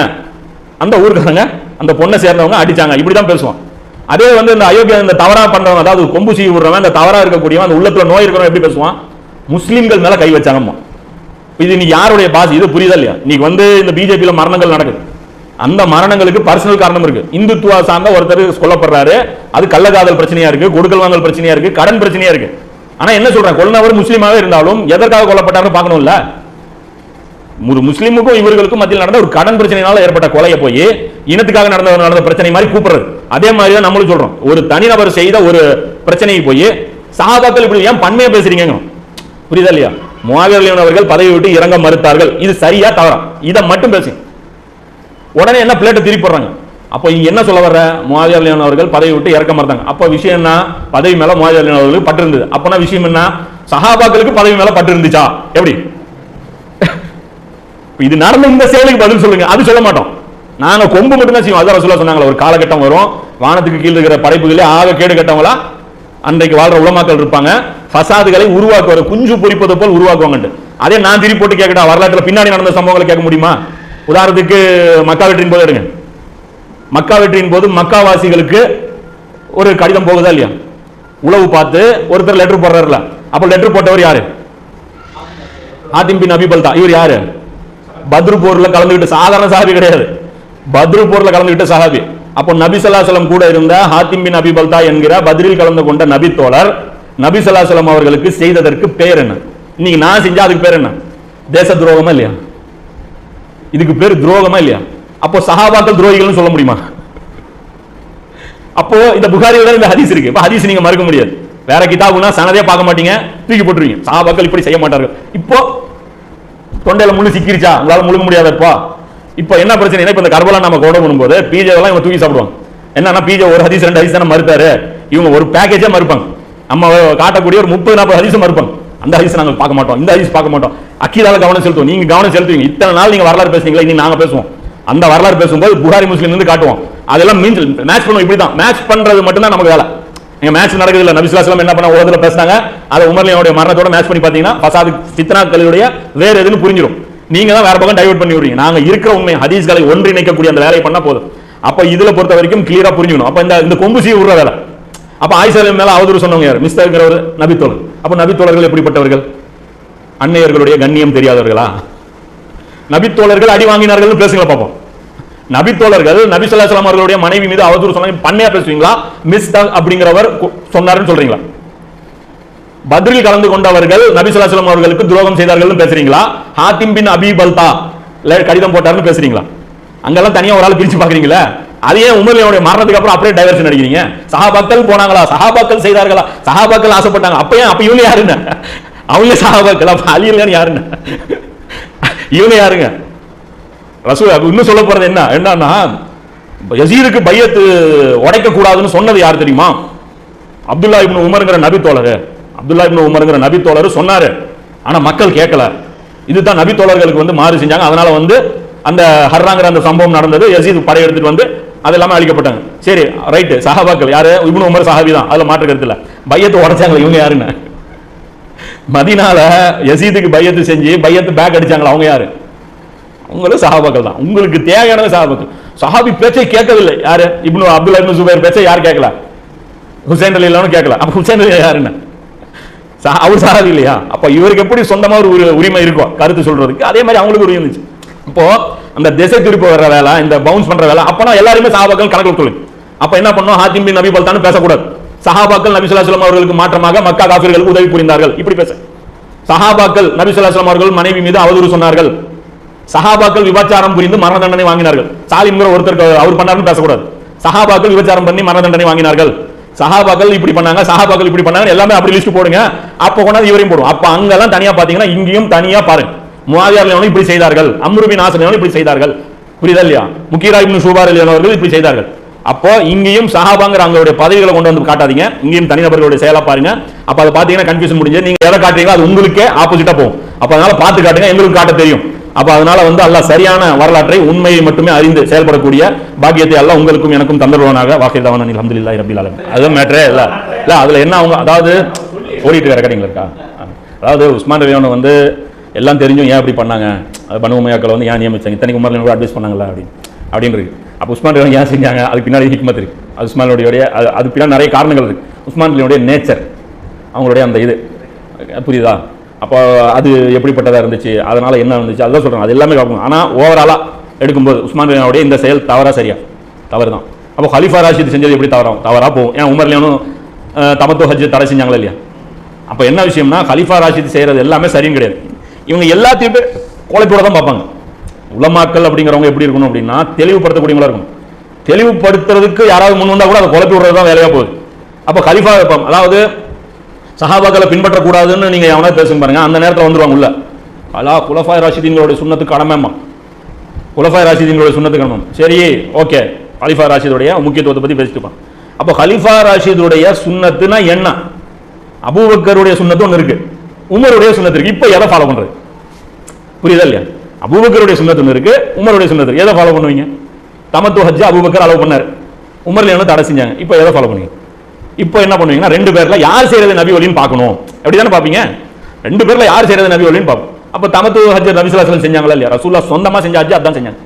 அந்த ஊருக்காரங்க அந்த பொண்ணை சேர்ந்தவங்க அடிச்சாங்க. இப்படிதான் பேசுவான். அதே வந்து இந்த அயோக்கிய இந்த தவறா பண்றவன் அதாவது கொம்பு சீ விடுறவன் அந்த தவறா இருக்கக்கூடியவன் அந்த உள்ளத்துல நோய் இருக்கிறவன் எப்படி பேசுவான்? முஸ்லீம்கள் மேல கை வச்சாங்கம்மா. இது இன்னைக்கு யாருடைய பாஸ் இது புரியுதா இல்லையா? இன்னைக்கு வந்து இந்த பிஜேபியில மரணங்கள் நடக்குது. அந்த மரணங்களுக்கு பர்சனல் காரணம் இருக்கு. இந்துத்துவா சார்ந்த ஒருத்தர் கொல்லப்படுறாரு. அது கள்ளக்காதல் பிரச்சனையா இருக்கு கொடுக்கல் வாங்கல் பிரச்சனையா இருக்கு கடன் பிரச்சனையா இருக்கு. ஆனா என்ன சொல்றேன் கொல்லவர் முஸ்லீமாக இருந்தாலும் எதற்காக கொல்லப்பட்டாருன்னு பார்க்கணும்ல? ஒரு முஸ்லீமுக்கும் இவர்களுக்கும் மத்தியில் நடந்த ஒரு கடன் பிரச்சனையினால ஏற்பட்ட கொலையை போய் இனத்துக்காக நடந்த நடந்த பிரச்சனை மாதிரி கூப்பிடுறது அதே மாதிரி தான் நம்மளும் சொல்றோம். ஒரு தனிநபர் செய்த ஒரு பிரச்சனையை போய் சஹாபாக்கள் இப்படி ஏன் பன்மையா பேசுறீங்க புரியுதா இல்லையா? முவாவியர் அவர்கள் பதவி விட்டு இறங்க மறுத்தார்கள். இது சரியா தவறா? இதை மட்டும் பேசுங்க. உடனே என்ன பிளேட்டை திருப்பி போடுறாங்க. அப்போ என்ன சொல்ல வர்ற? முவாவியர் அவர்கள் பதவி விட்டு இறக்க மறுத்தாங்க. அப்போ விஷயம் என்ன? பதவி மேல முவாவியர் அவர்களுக்கு பட்டு இருந்தது. அப்பனா விஷயம் என்ன? சஹாபாக்களுக்கு பதவி மேல பட்டு இருந்துச்சா? எப்படி? இது நடந்த இந்த செயலுக்கு பதில் சொல்லுங்க. அது சொல்ல மாட்டோம். நாங்க கொம்பு மட்டும் தான் செய்வோம். அதான் சொல்ல சொன்னாங்களா ஒரு காலகட்டம் வரும். வானத்துக்கு கீழே இருக்கிற படைப்புகளே ஆக கேடு கட்டவங்களா? அன்றைக்கு வாழ்ற உலமாக்கள் இருப்பாங்க. ஃபசாதுகளை உருவாக்குவார். குஞ்சு பொறிப்பது போல் உருவாக்குவாங்கன்ட்டு. அதே நான் திருப்பி போட்டு கேட்கட்டா வரலாற்றுல பின்னாடி நடந்த சம்பவங்களை கேட்க முடியுமா? உதாரணத்துக்கு மக்கா வெற்றியின் போது எடுங்க. மக்கா வெற்றியின் போது மக்காவாசிகளுக்கு ஒரு கடிதம் போகுதா இல்லையா? உளவு பார்த்து ஒருத்தர் லெட்டர் போடுறாருல. அப்ப லெட்டர் போட்டவர் யாரு? ஆதிம் பின் அபிபல் தான். இவர் யாரு? பத்ரு போர்ல கலந்துகிட்ட சாதாரண சஹாபி கிடையாது. பத்ரு போர்ல கலந்துகிட்ட சஹாபி. அப்போ நபி ஸல்லல்லாஹு கூட இருந்த ஹாத்திம் பின் அபிபல்தா என்கிற பத்ரில் கலந்து கொண்ட நபி தோழர் நபி ஸல்லல்லாஹு அவர்களுக்கு செய்ததற்கு பேர் என்ன? இன்னைக்கு நான் செஞ்சா அதுக்கு பேர் என்ன? தேச துரோகமா இல்லையா? இதுக்கு பேர் துரோகமா இல்லையா? அப்போ சகாபாக்கள் துரோகிகள்னு சொல்ல முடியுமா? அப்போ இந்த புகாரில தான் இந்த ஹதீஸ் இருக்கு. இப்ப ஹதீஸ் நீங்க மறுக்க முடியாது. வேற கிதாபுனா சனதே பார்க்க மாட்டீங்க தூக்கி போட்டுருவீங்க. சகாபாக்கள் இப்படி செய்ய மாட்டார்கள். இப்போ தொண்டையில முழு சிக்கிருச்சா? உங்களால முழுங்க முடியாதப்பா. இப்போ என்ன பிரச்சனை? இப்ப இந்த கர்பலா நம்ம கொண்டு போகும்போது பீஜே எல்லாம் இவங்க தூக்கி சாப்பிடுவாங்க. என்னன்னா பீஜா ஒரு ஹதீஸ் ரெண்டு ஹதீஸ் தானே மறுத்தாரு இவங்க ஒரு பேக்கேஜே மறுப்பாங்க. நம்ம காட்டக்கூடிய ஒரு முப்பது நாற்பது ஹதீஸ் மறுப்பாங்க. அந்த ஹதீஸ் நாங்கள் பார்க்க மாட்டோம். இந்த ஐஸ் பார்க்க மாட்டோம். அக்கீதால கவனம் செலுத்துவோம். நீங்க கவனம் செலுத்துவீங்க. இத்தனை நாள் நீங்க வரலாறு பேசுறீங்களா? இனி நாங்க பேசுவோம். அந்த வரலாறு பேசும்போது புகாரி முஸ்லீம் இருந்து காட்டுவோம். அதெல்லாம் மீன்ஸ் மேட்ச் பண்ணுவோம். இப்படி தான் மேட்ச் பண்றது மட்டும் தான் நமக்கு வேலை. நீங்க மேட்ச் நடக்குது இல்ல நபிசுல்லாஸ்லாம் என்ன பண்ண உலகத்துல பேசினாங்க. அதை உமர்லியோட மரணத்தோட மேட்ச் பண்ணி பாத்தீங்கன்னா பசாது சித்தனாக்களுடைய வேற எதுன்னு புரிஞ்சிடும். நீங்க தான் வேற பக்கம் டைவர்ட் பண்ணி விடுறீங்க. நாங்க இருக்கிற உண்மை ஹதீஸ்களை ஒன்றிணைக்கக்கூடிய அந்த வேலையை பண்ணா போதும். அப்ப இதுல பொறுத்த வரைக்கும் கிளியரா புரிஞ்சுக்கணும். அப்ப இந்த இந்த கொம்பு சீ விடுற வேலை. அப்போ ஆயிஷா மேலே அவதூறு சொன்னவங்க யார்? மிஸ்தர்ங்கிறவர் நபித்தோழர். அப்போ நபித்தோழர்கள் எப்படிப்பட்டவர்கள்? அன்னையர்களுடைய கண்ணியம் தெரியாதவர்களா? நபித்தோழர்கள் அடி வாங்கினார்கள் பேசுங்களா பார்ப்போம் நபித்தோழர்கள் நபி ஸல்லல்லாஹு அலைஹி அவர்களுடைய மனைவி மீது அவதூறு சொன்னாங்க பண்ணையா பேசுவீங்களா? மிஸ்தர் அப்படிங்கிறவர் சொன்னார்னு சொன்னாருன்னு சொல்றீங்களா? பத்ரில் கலந்து கொண்டவர்கள் நபி ஸல்லல்லாஹு அவர்களுக்கு துரோகம் செய்தார்கள் பேசுறீங்களா? ஹாத்திம் பின் அபி பல்தா கடிதம் போட்டார்னு பேசுறீங்களா? அங்கெல்லாம் தனியா ஒரு ஆள் பிரிச்சு பாக்குறீங்களா அதையே உமர்லியோட மரணத்துக்கு அப்புறம் அப்படியே டைவர்ஷன் அடிக்கிறீங்க. சஹாபாக்கள் போனாங்களா? சஹாபாக்கள் செய்தார்களா? சஹாபாக்கள் ஆசைப்பட்டாங்க. அப்பயும் அப்ப இவங்க யாருன்னு? அவங்க சஹாபாக்கள். அப்ப அலியல் யாருன்னு? இவங்க யாருங்க? ரசூ இன்னும் சொல்ல போறது என்ன? என்னன்னா யசீருக்கு பையத்து உடைக்க கூடாதுன்னு சொன்னது யார் தெரியுமா? அப்துல்லா இப்னு உமருங்கிற நபி தோழர். அப்துல்லா இப்னு உமருங்கிற நபி தோழர் சொன்னாரு. ஆனா மக்கள் கேட்கல. இதுதான் நபி தோழர்களுக்கு வந்து மாறு செஞ்சாங்க. அதனால வந்து அந்த ஹர்ராங்கிற அந்த சம்பவம் நடந்தது. யசீத் படையெடுத்துட்டு வந்து அது எல்லாமே அழிக்கப்பட்டாங்க. சரி ரைட்டு சஹாபாக்கள் யார்? இப்னு உமர் சஹாபி தான். அதில் மாற்று கருத்து பையத்தை உடைச்சாங்க இவங்க யாருன்னு? மதினால யசீதுக்கு பையத்து செஞ்சு பையத்து பேக் அடிச்சாங்களா அவங்க யாரு? அவங்களும் சஹாபாக்கள் தான். உங்களுக்கு தேவையானது சஹாபாக்கள் சஹாபி பேச்சை கேட்கவில்லை. யாரு? இப்னு அப்துல்லா இப்னு சுபேர் பேச்சை யார் கேட்கல? ஹுசேன் அலி இல்லாமல் கேட்கல. அப்போ ஹுசேன் அலி யாருன்னு? அவர் சஹாபி இல்லையா? அப்போ இவருக்கு எப்படி சொந்தமாக ஒரு உரிமை இருக்கும் கருத்து சொல்றதுக்கு அதே மாதிரி அவங்களுக்கு உரிமை இருந்துச்சு. இப்போ அந்த திசை திருப்பி வர்ற வேலை இந்த பவுன்ஸ் பண்ற வேலை அப்பனா எல்லாருமே சஹாபாக்கள் கணக்கு கொள்ளு அப்ப என்ன பண்ணோம்? ஹாத்திம் பின் நபி பல்தான் பேசக்கூடாது. சஹாபாக்கள் நபி சுல்லாஸ்லாம் அவர்களுக்கு மாற்றமாக மக்கா காஃபிர்களுக்கு உதவி புரிந்தார்கள். இப்படி பேச. சஹாபாக்கள் நபி சுல்லாஸ்லாம் அவர்கள் மனைவி மீது அவதூறு சொன்னார்கள். சஹாபாக்கள் விபச்சாரம் புரிந்து மரண தண்டனை வாங்கினார்கள். சாலிம்ங்கிற ஒருத்தர் அவர் பண்ணாருன்னு பேசக்கூடாது. சஹாபாக்கள் விபச்சாரம் பண்ணி மரண தண்டனை வாங்கினார்கள். சஹாபாக்கள் இப்படி பண்ணாங்க சஹாபாக்கள் இப்படி பண்ணாங்க எல்லாமே அப்படி லிஸ்ட் போடுங்க. அப்ப கொண்டாந்து இவரையும் போடும் அப்ப அங்கெல்லாம் தனியா பாத்தீங்கன்னா இங்கேயும் தனியா பாருங்க. முவாவியார் இப்படி செய்தார்கள். அம்ருபின் ஆசன் இப்படி செய்தார்கள். புரியுதா இல்லையா? முக்கீரா இப்னு சூபார் அவர்கள் இப்படி செய்தார்கள். அப்போ இங்கேயும் சஹாபாங்கிற அவங்களுடைய பதவிகளை கொண்டு வந்து காட்டாதீங்க. இங்கேயும் தனிநபர்களுடைய செயலா பாருங்க. அப்ப அதை பாத்தீங்கன்னா கன்ஃபியூஷன் முடிஞ்சு நீங்க எதை காட்டுறீங்களோ அது உங்களுக்கே ஆப்போசிட்டா போகும். அப்ப அதனால பார்த்து காட்டுங்க எங்களுக்கு காட்ட தெரியும். அப்ப அதனால வந்து அல்ல சரியான வரலாற்றை உண்மையை மட்டுமே அறிந்து செயல்படக்கூடிய பாக்கியத்தை எல்லாம் உங்களுக்கும் எனக்கும் தந்துடுவானாக வாக்கியதாவன் அல்ஹம்துலில்லாஹி ரபில் அலம் அதுவும் மேட்ரே இல்ல? இல்ல அதுல என்ன அவங்க அதாவது ஓடிட்டு வேற கடைங்களா இருக்கா? அதாவது உஸ்மான் ரவியான வந்து எல்லாம் தெரிஞ்சும் ஏன் இப்படி பண்ணாங்க? அது பனு உமையாக்களை வந்து ஏன் நியமிச்சாங்க? இத்தனை குமாரில் கூட அட்வைஸ் பண்ணாங்களா அப்படின்னு அப்படின்னு இருக்கு. அப்போ உஸ்மான் ரவியான் ஏன் செஞ்சாங்க? அதுக்கு பின்னாடி ஹிக்மத் இருக்கு. அது உஸ்மானுடைய அது- பின்னாடி நிறைய காரணங்கள் இருக்கு. உஸ்மானுடைய நேச்சர் அவங்களுடைய அந்த இது. புரியுதா? அப்போ அது எப்படிப்பட்டதாக இருந்துச்சு? அதனால் என்ன இருந்துச்சு? அதுதான் சொல்கிறாங்க அது எல்லாமே பார்க்கணும் ஆனால் ஓவராலாக எடுக்கும்போது உஸ்மான் லியானுடைய இந்த செயல் தவறாக சரியா? தவறு தான் அப்போ ஹலிஃபா ராஷித் செஞ்சது எப்படி தவறாகும் தவறா போகும். ஏன் உமர் லியானும் தமத்து ஹஜ் தடை செஞ்சாங்களா இல்லையா? அப்போ என்ன விஷயம்னா ஹலிஃபா ராஷித் செய்கிறது எல்லாமே சரியும் கிடையாது. இவங்க எல்லாத்தையுமே குழப்போட தான் பார்ப்பாங்க. உலமாக்கல் அப்படிங்கிறவங்க எப்படி இருக்கணும் அப்படின்னா தெளிவுபடுத்தக்கூடியவங்களா இருக்கணும். தெளிவுபடுத்துறதுக்கு யாராவது முன் வந்தால் கூட அதை குழப்பி விடுறது தான் வேலையாக போகுது. அப்போ கலிஃபா அதாவது சஹாபாக்களை பின்பற்றக்கூடாதுன்னு நீங்கள் எவனா பேசுங்க பாருங்க. அந்த நேரத்தில் வந்துருவாங்க உள்ள. அலா குலஃபாய் ராஷிதீன்களுடைய சுண்ணத்துக்கு கடமைமா குலஃபாய் ராஷிதீன்களுடைய சுண்ணத்துக்கு கடமை சரி ஓகே. கலிஃபா ராஷிதுடைய முக்கியத்துவத்தை பத்தி பேசிட்டு இருப்பான் அப்போ ஹலிஃபா ராஷிதுடைய சுண்ணத்துனா என்ன? அபூபக்கருடைய சுண்ணத்து ஒன்று இருக்கு. உமருடைய சுண்ணத்து இருக்குது இப்போ எதை ஃபாலோ பண்றது? புரியுதா இல்லையா? அபூபக்கருடைய சுண்ணத்து ஒன்று இருக்கு உமருடைய சுண்ணத்து எதை ஃபாலோ பண்ணுவீங்க? தமத்து ஹஜ்ஜா அபூபக்கர் அலோவ் பண்ணார். உமர்ல என்ன தடை செஞ்சாங்க? இப்போ எதை ஃபாலோ பண்ணுவீங்க இப்போ என்ன பண்ணுவீங்கன்னா ரெண்டு பேர்ல யார் செய்யறது நபி ஒலின்னு பார்க்கணும். அப்படி தானே பார்ப்பீங்க? ரெண்டு பேர்ல யார் செய்யறது நபி ஒலின்னு பார்ப்போம். அப்போ தமத்து ஹஜ் நபிசுல்லாசலம் செஞ்சாங்களா இல்லையா? ரசூல்லா சொந்தமாக செஞ்ச ஹஜ் அதான் செஞ்சாங்க.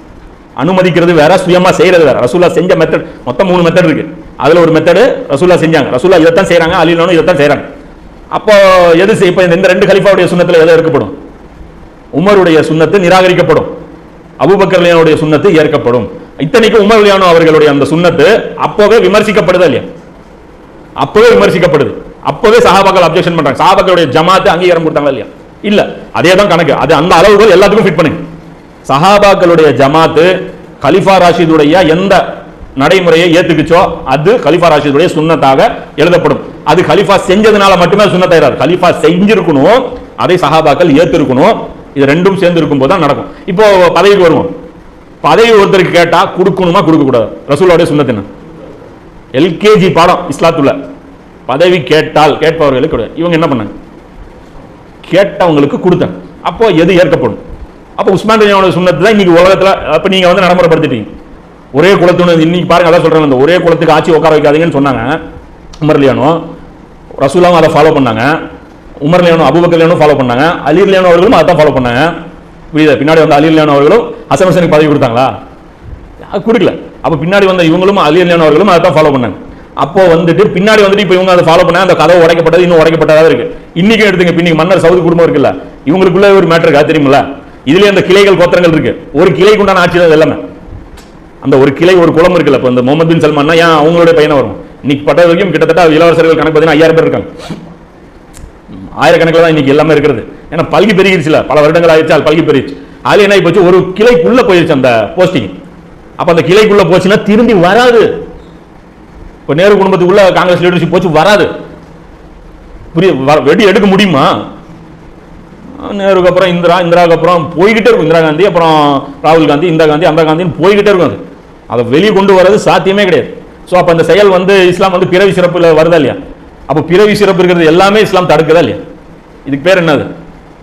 அனுமதிக்கிறது வேற சுயமா செய்யறது வேற. ரசூல்லா செஞ்ச மெத்தட் மொத்தம் மூணு மெத்தட் இருக்கு. அதுல ஒரு மெத்தடு ரசூல்லா செஞ்சாங்க. ரசூல்லா இதைத்தான் செய்யறாங்க அலிலானும் இதைத்தான் செய்யறாங்க அப்போ எது இப்போ இந்த ரெண்டு கலிஃபாவுடைய சுண்ணத்தில் எதை எடுக்கப்படும்? உமருடைய சுண்ணத்து நிராகரிக்கப்படும். அபூபக்கர்லியானுடைய சுண்ணத்து ஏற்கப்படும். இத்தனைக்கும் உமர் லியானோ அவர்களுடைய அந்த சுண்ணத்து அப்போவே விமர்சிக்கப்படுதா இல்லையா? அப்போவே விமர்சிக்கப்படுது. அப்போவே சஹாபாக்கள் அப்ஜெக்ஷன் பண்றாங்க. சஹாபாக்களுடைய ஜமாத்து அங்கீகாரம் கொடுத்தாங்களா இல்லையா? இல்ல. அதே தான் கணக்கு. அது அந்த அளவுகள் எல்லாத்துக்கும் ஃபிட் பண்ணுங்க. சஹாபாக்களுடைய ஜமாத்து கலிஃபா ராஷிதுடைய எந்த நடைமுறையை ஏத்துக்குச்சோ அது கலிஃபா ராஷிதுடைய சுண்ணத்தாக எழுதப்படும். அது கலிஃபா செஞ்சதுனால மட்டுமே சுன்னத்தாயிராது கலிஃபா செஞ்சிருக்கணும் அதை சஹாபாக்கள் ஏத்திருக்கணும். இது ரெண்டும் சேர்ந்து இருக்கும்போது தான் நடக்கும். இப்போ பதவிக்கு வருவோம். பதவி ஒருத்தருக்கு கேட்டால் கொடுக்கணுமா கொடுக்கக்கூடாது? ரசூலோடைய சுன்னத்து எல்கேஜி பாடம் இஸ்லாத்துல பதவி கேட்டால் கேட்பவர்களுக்கு கிடையாது இவங்க என்ன பண்ணாங்க? கேட்டவங்களுக்கு கொடுத்தாங்க அப்போ எது ஏற்கப்படும்? அப்போ உஸ்மான் ரலியோட சுண்ணத்து தான் இன்னைக்கு உலகத்தில் அப்போ நீங்கள் வந்து நடைமுறைப்படுத்திட்டீங்க. ஒரே குலத்துன்னு இன்னைக்கு பாருங்க அதான் சொல்கிறாங்க அந்த ஒரே குளத்துக்கு ஆட்சி உட்கார வைக்காதீங்கன்னு சொன்னாங்க. உமர்லியானோ ரசூலாவும் அதை ஃபாலோ பண்ணாங்க. உமர் லியானோ அபுபக்கர் லியானோ ஃபாலோ பண்ணாங்க. அலீர் லியானோ அவர்களும் அதை தான் ஃபாலோ பண்ணாங்க. புரியுது பின்னாடி வந்து அலீர் லியானோ அவர்களும் ஹசன் ஹசனுக்கு பதவி கொடுத்தாங்களா? கொடுக்கல. அப்ப பின்னாடி வந்த இவங்களும் அலீர் அலியான் அவர்களும் அதை தான் ஃபாலோ பண்ணாங்க. அப்போ வந்துட்டு பின்னாடி வந்துட்டு இப்போ இவங்க அதை ஃபாலோ பண்ண அந்த கதவு உடைக்கப்பட்டது இன்னும் உடைக்கப்பட்டதாக இருக்கு. இன்னைக்கும் எடுத்துங்க இப்ப இன்னைக்கு மன்னர் சவுதி குடும்பம் இருக்குல்ல இவங்களுக்குள்ள ஒரு மேட்டர் இருக்கா. தெரியுமில்ல? இதுலயே அந்த கிளைகள் கோத்திரங்கள் இருக்கு. ஒரு கிளைக்கு உண்டான ஆட்சி தான் எல்லாமே. அந்த ஒரு கிளை ஒரு குளம் இருக்குல்ல இப்போ இந்த முகமது பின் சல்மான்னா ஏன் அவங்களுடைய பையனை வரும்? இன்னைக்கு பட்ட வரைக்கும் கிட்டத்தட்ட இளவரசர்கள் கணக்கு பார்த்தீங்கன்னா ஐயாயிரம் பேர் இருக்காங்க. ஆயிரக்கணக்கில் தான் இன்னைக்கு எல்லாமே இருக்கிறது. ஏன்னா பல்கி பெருகிருச்சுல பல வருடங்கள் ஆயிடுச்சு அது பல்கி பெருகிச்சு அதில் என்ன போச்சு ஒரு கிளைக்குள்ளே போயிருச்சு அந்த போஸ்டிங் அப்போ அந்த கிளைக்குள்ளே போச்சுன்னா திரும்பி வராது. இப்போ நேரு குடும்பத்துக்குள்ள காங்கிரஸ் லீடர்ஷிப் போச்சு வராது. புரிய வ- வெடி எடுக்க முடியுமா? நேருக்கு அப்புறம் இந்திரா இந்திராவுக்கு அப்புறம் போய்கிட்டே இருக்கும். இந்திரா காந்தி அப்புறம் ராகுல் காந்தி இந்திரா காந்தி அந்த காந்தின்னு போய்கிட்டே இருக்கும் அது. அதை வெளியே கொண்டு வர்றது சாத்தியமே கிடையாது. ஸோ அப்போ அந்த செயல் வந்து இஸ்லாம் வந்து பிறவி சிறப்பில் வருதா இல்லையா? அப்போ பிறவி சிறப்பு இருக்கிறது எல்லாமே இஸ்லாம் தடுக்குதா இல்லையா? இதுக்கு பேர் என்னது?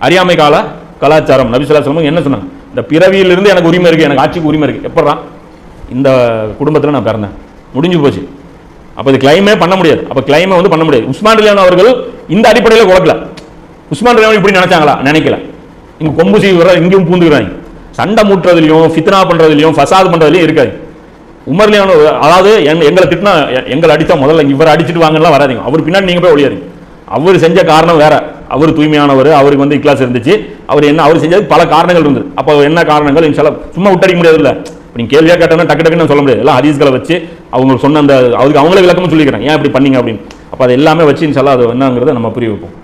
அறியாமை கால கலாச்சாரம். நபிசுல்லா சொல்லும் என்ன சொன்னாங்க? இந்த பிறவியிலிருந்து எனக்கு உரிமை இருக்குது எனக்கு ஆட்சிக்கு உரிமை இருக்குது எப்படா இந்த குடும்பத்தில் நான் பிறந்தேன். முடிஞ்சு போச்சு. அப்போ இது கிளைமே பண்ண முடியாது. அப்போ கிளைமே வந்து பண்ண முடியாது. உஸ்மான் ரிலியான் அவர்கள் இந்த அடிப்படையில் குழக்கல உஸ்மான் ரிலியான் இப்படி நினைச்சாங்களா? நினைக்கல. இங்கே கொம்பு சீவிர இங்கேயும் பூந்துக்கிறாங்க. சண்டை மூட்டுறதுலையும் ஃபித்னா பண்ணுறதுலையும் ஃபசாத் பண்ணுறதுலையும் இருக்காது. உமர்லியான அதாவது எங்களை திட்டினா எங்களை அடித்தா முதல்ல இவரை அடிச்சுட்டு வாங்கலாம் வராதீங்க. அவர் பின்னாடி நீங்கள் போய் ஒழியாதீங்க அவர் செஞ்ச காரணம் வேற. அவர் தூய்மையானவர் அவருக்கு வந்து இக்லாஸ் இருந்துச்சு. அவர் என்ன அவர் செஞ்சது பல காரணங்கள் இருந்தது. அப்போ என்ன காரணங்கள்? இன்ஷால்லா சும்மா விட்டடிக்க முடியாது இல்லை நீங்கள் கேள்வியாக கேட்டோம்னா டக்கு டக்குன்னு சொல்ல முடியாது. எல்லாம் ஹதீஸ்களை வச்சு அவங்க சொன்ன அந்த அதுக்கு அவங்களே விளக்கமும் சொல்லிக்கிறேன். ஏன் இப்படி பண்ணீங்க அப்படின்னு. அப்போ அது எல்லாமே வச்சு இன்ஷால்லா அது என்னங்கிறத நம்ம புரிய வைப்போம்.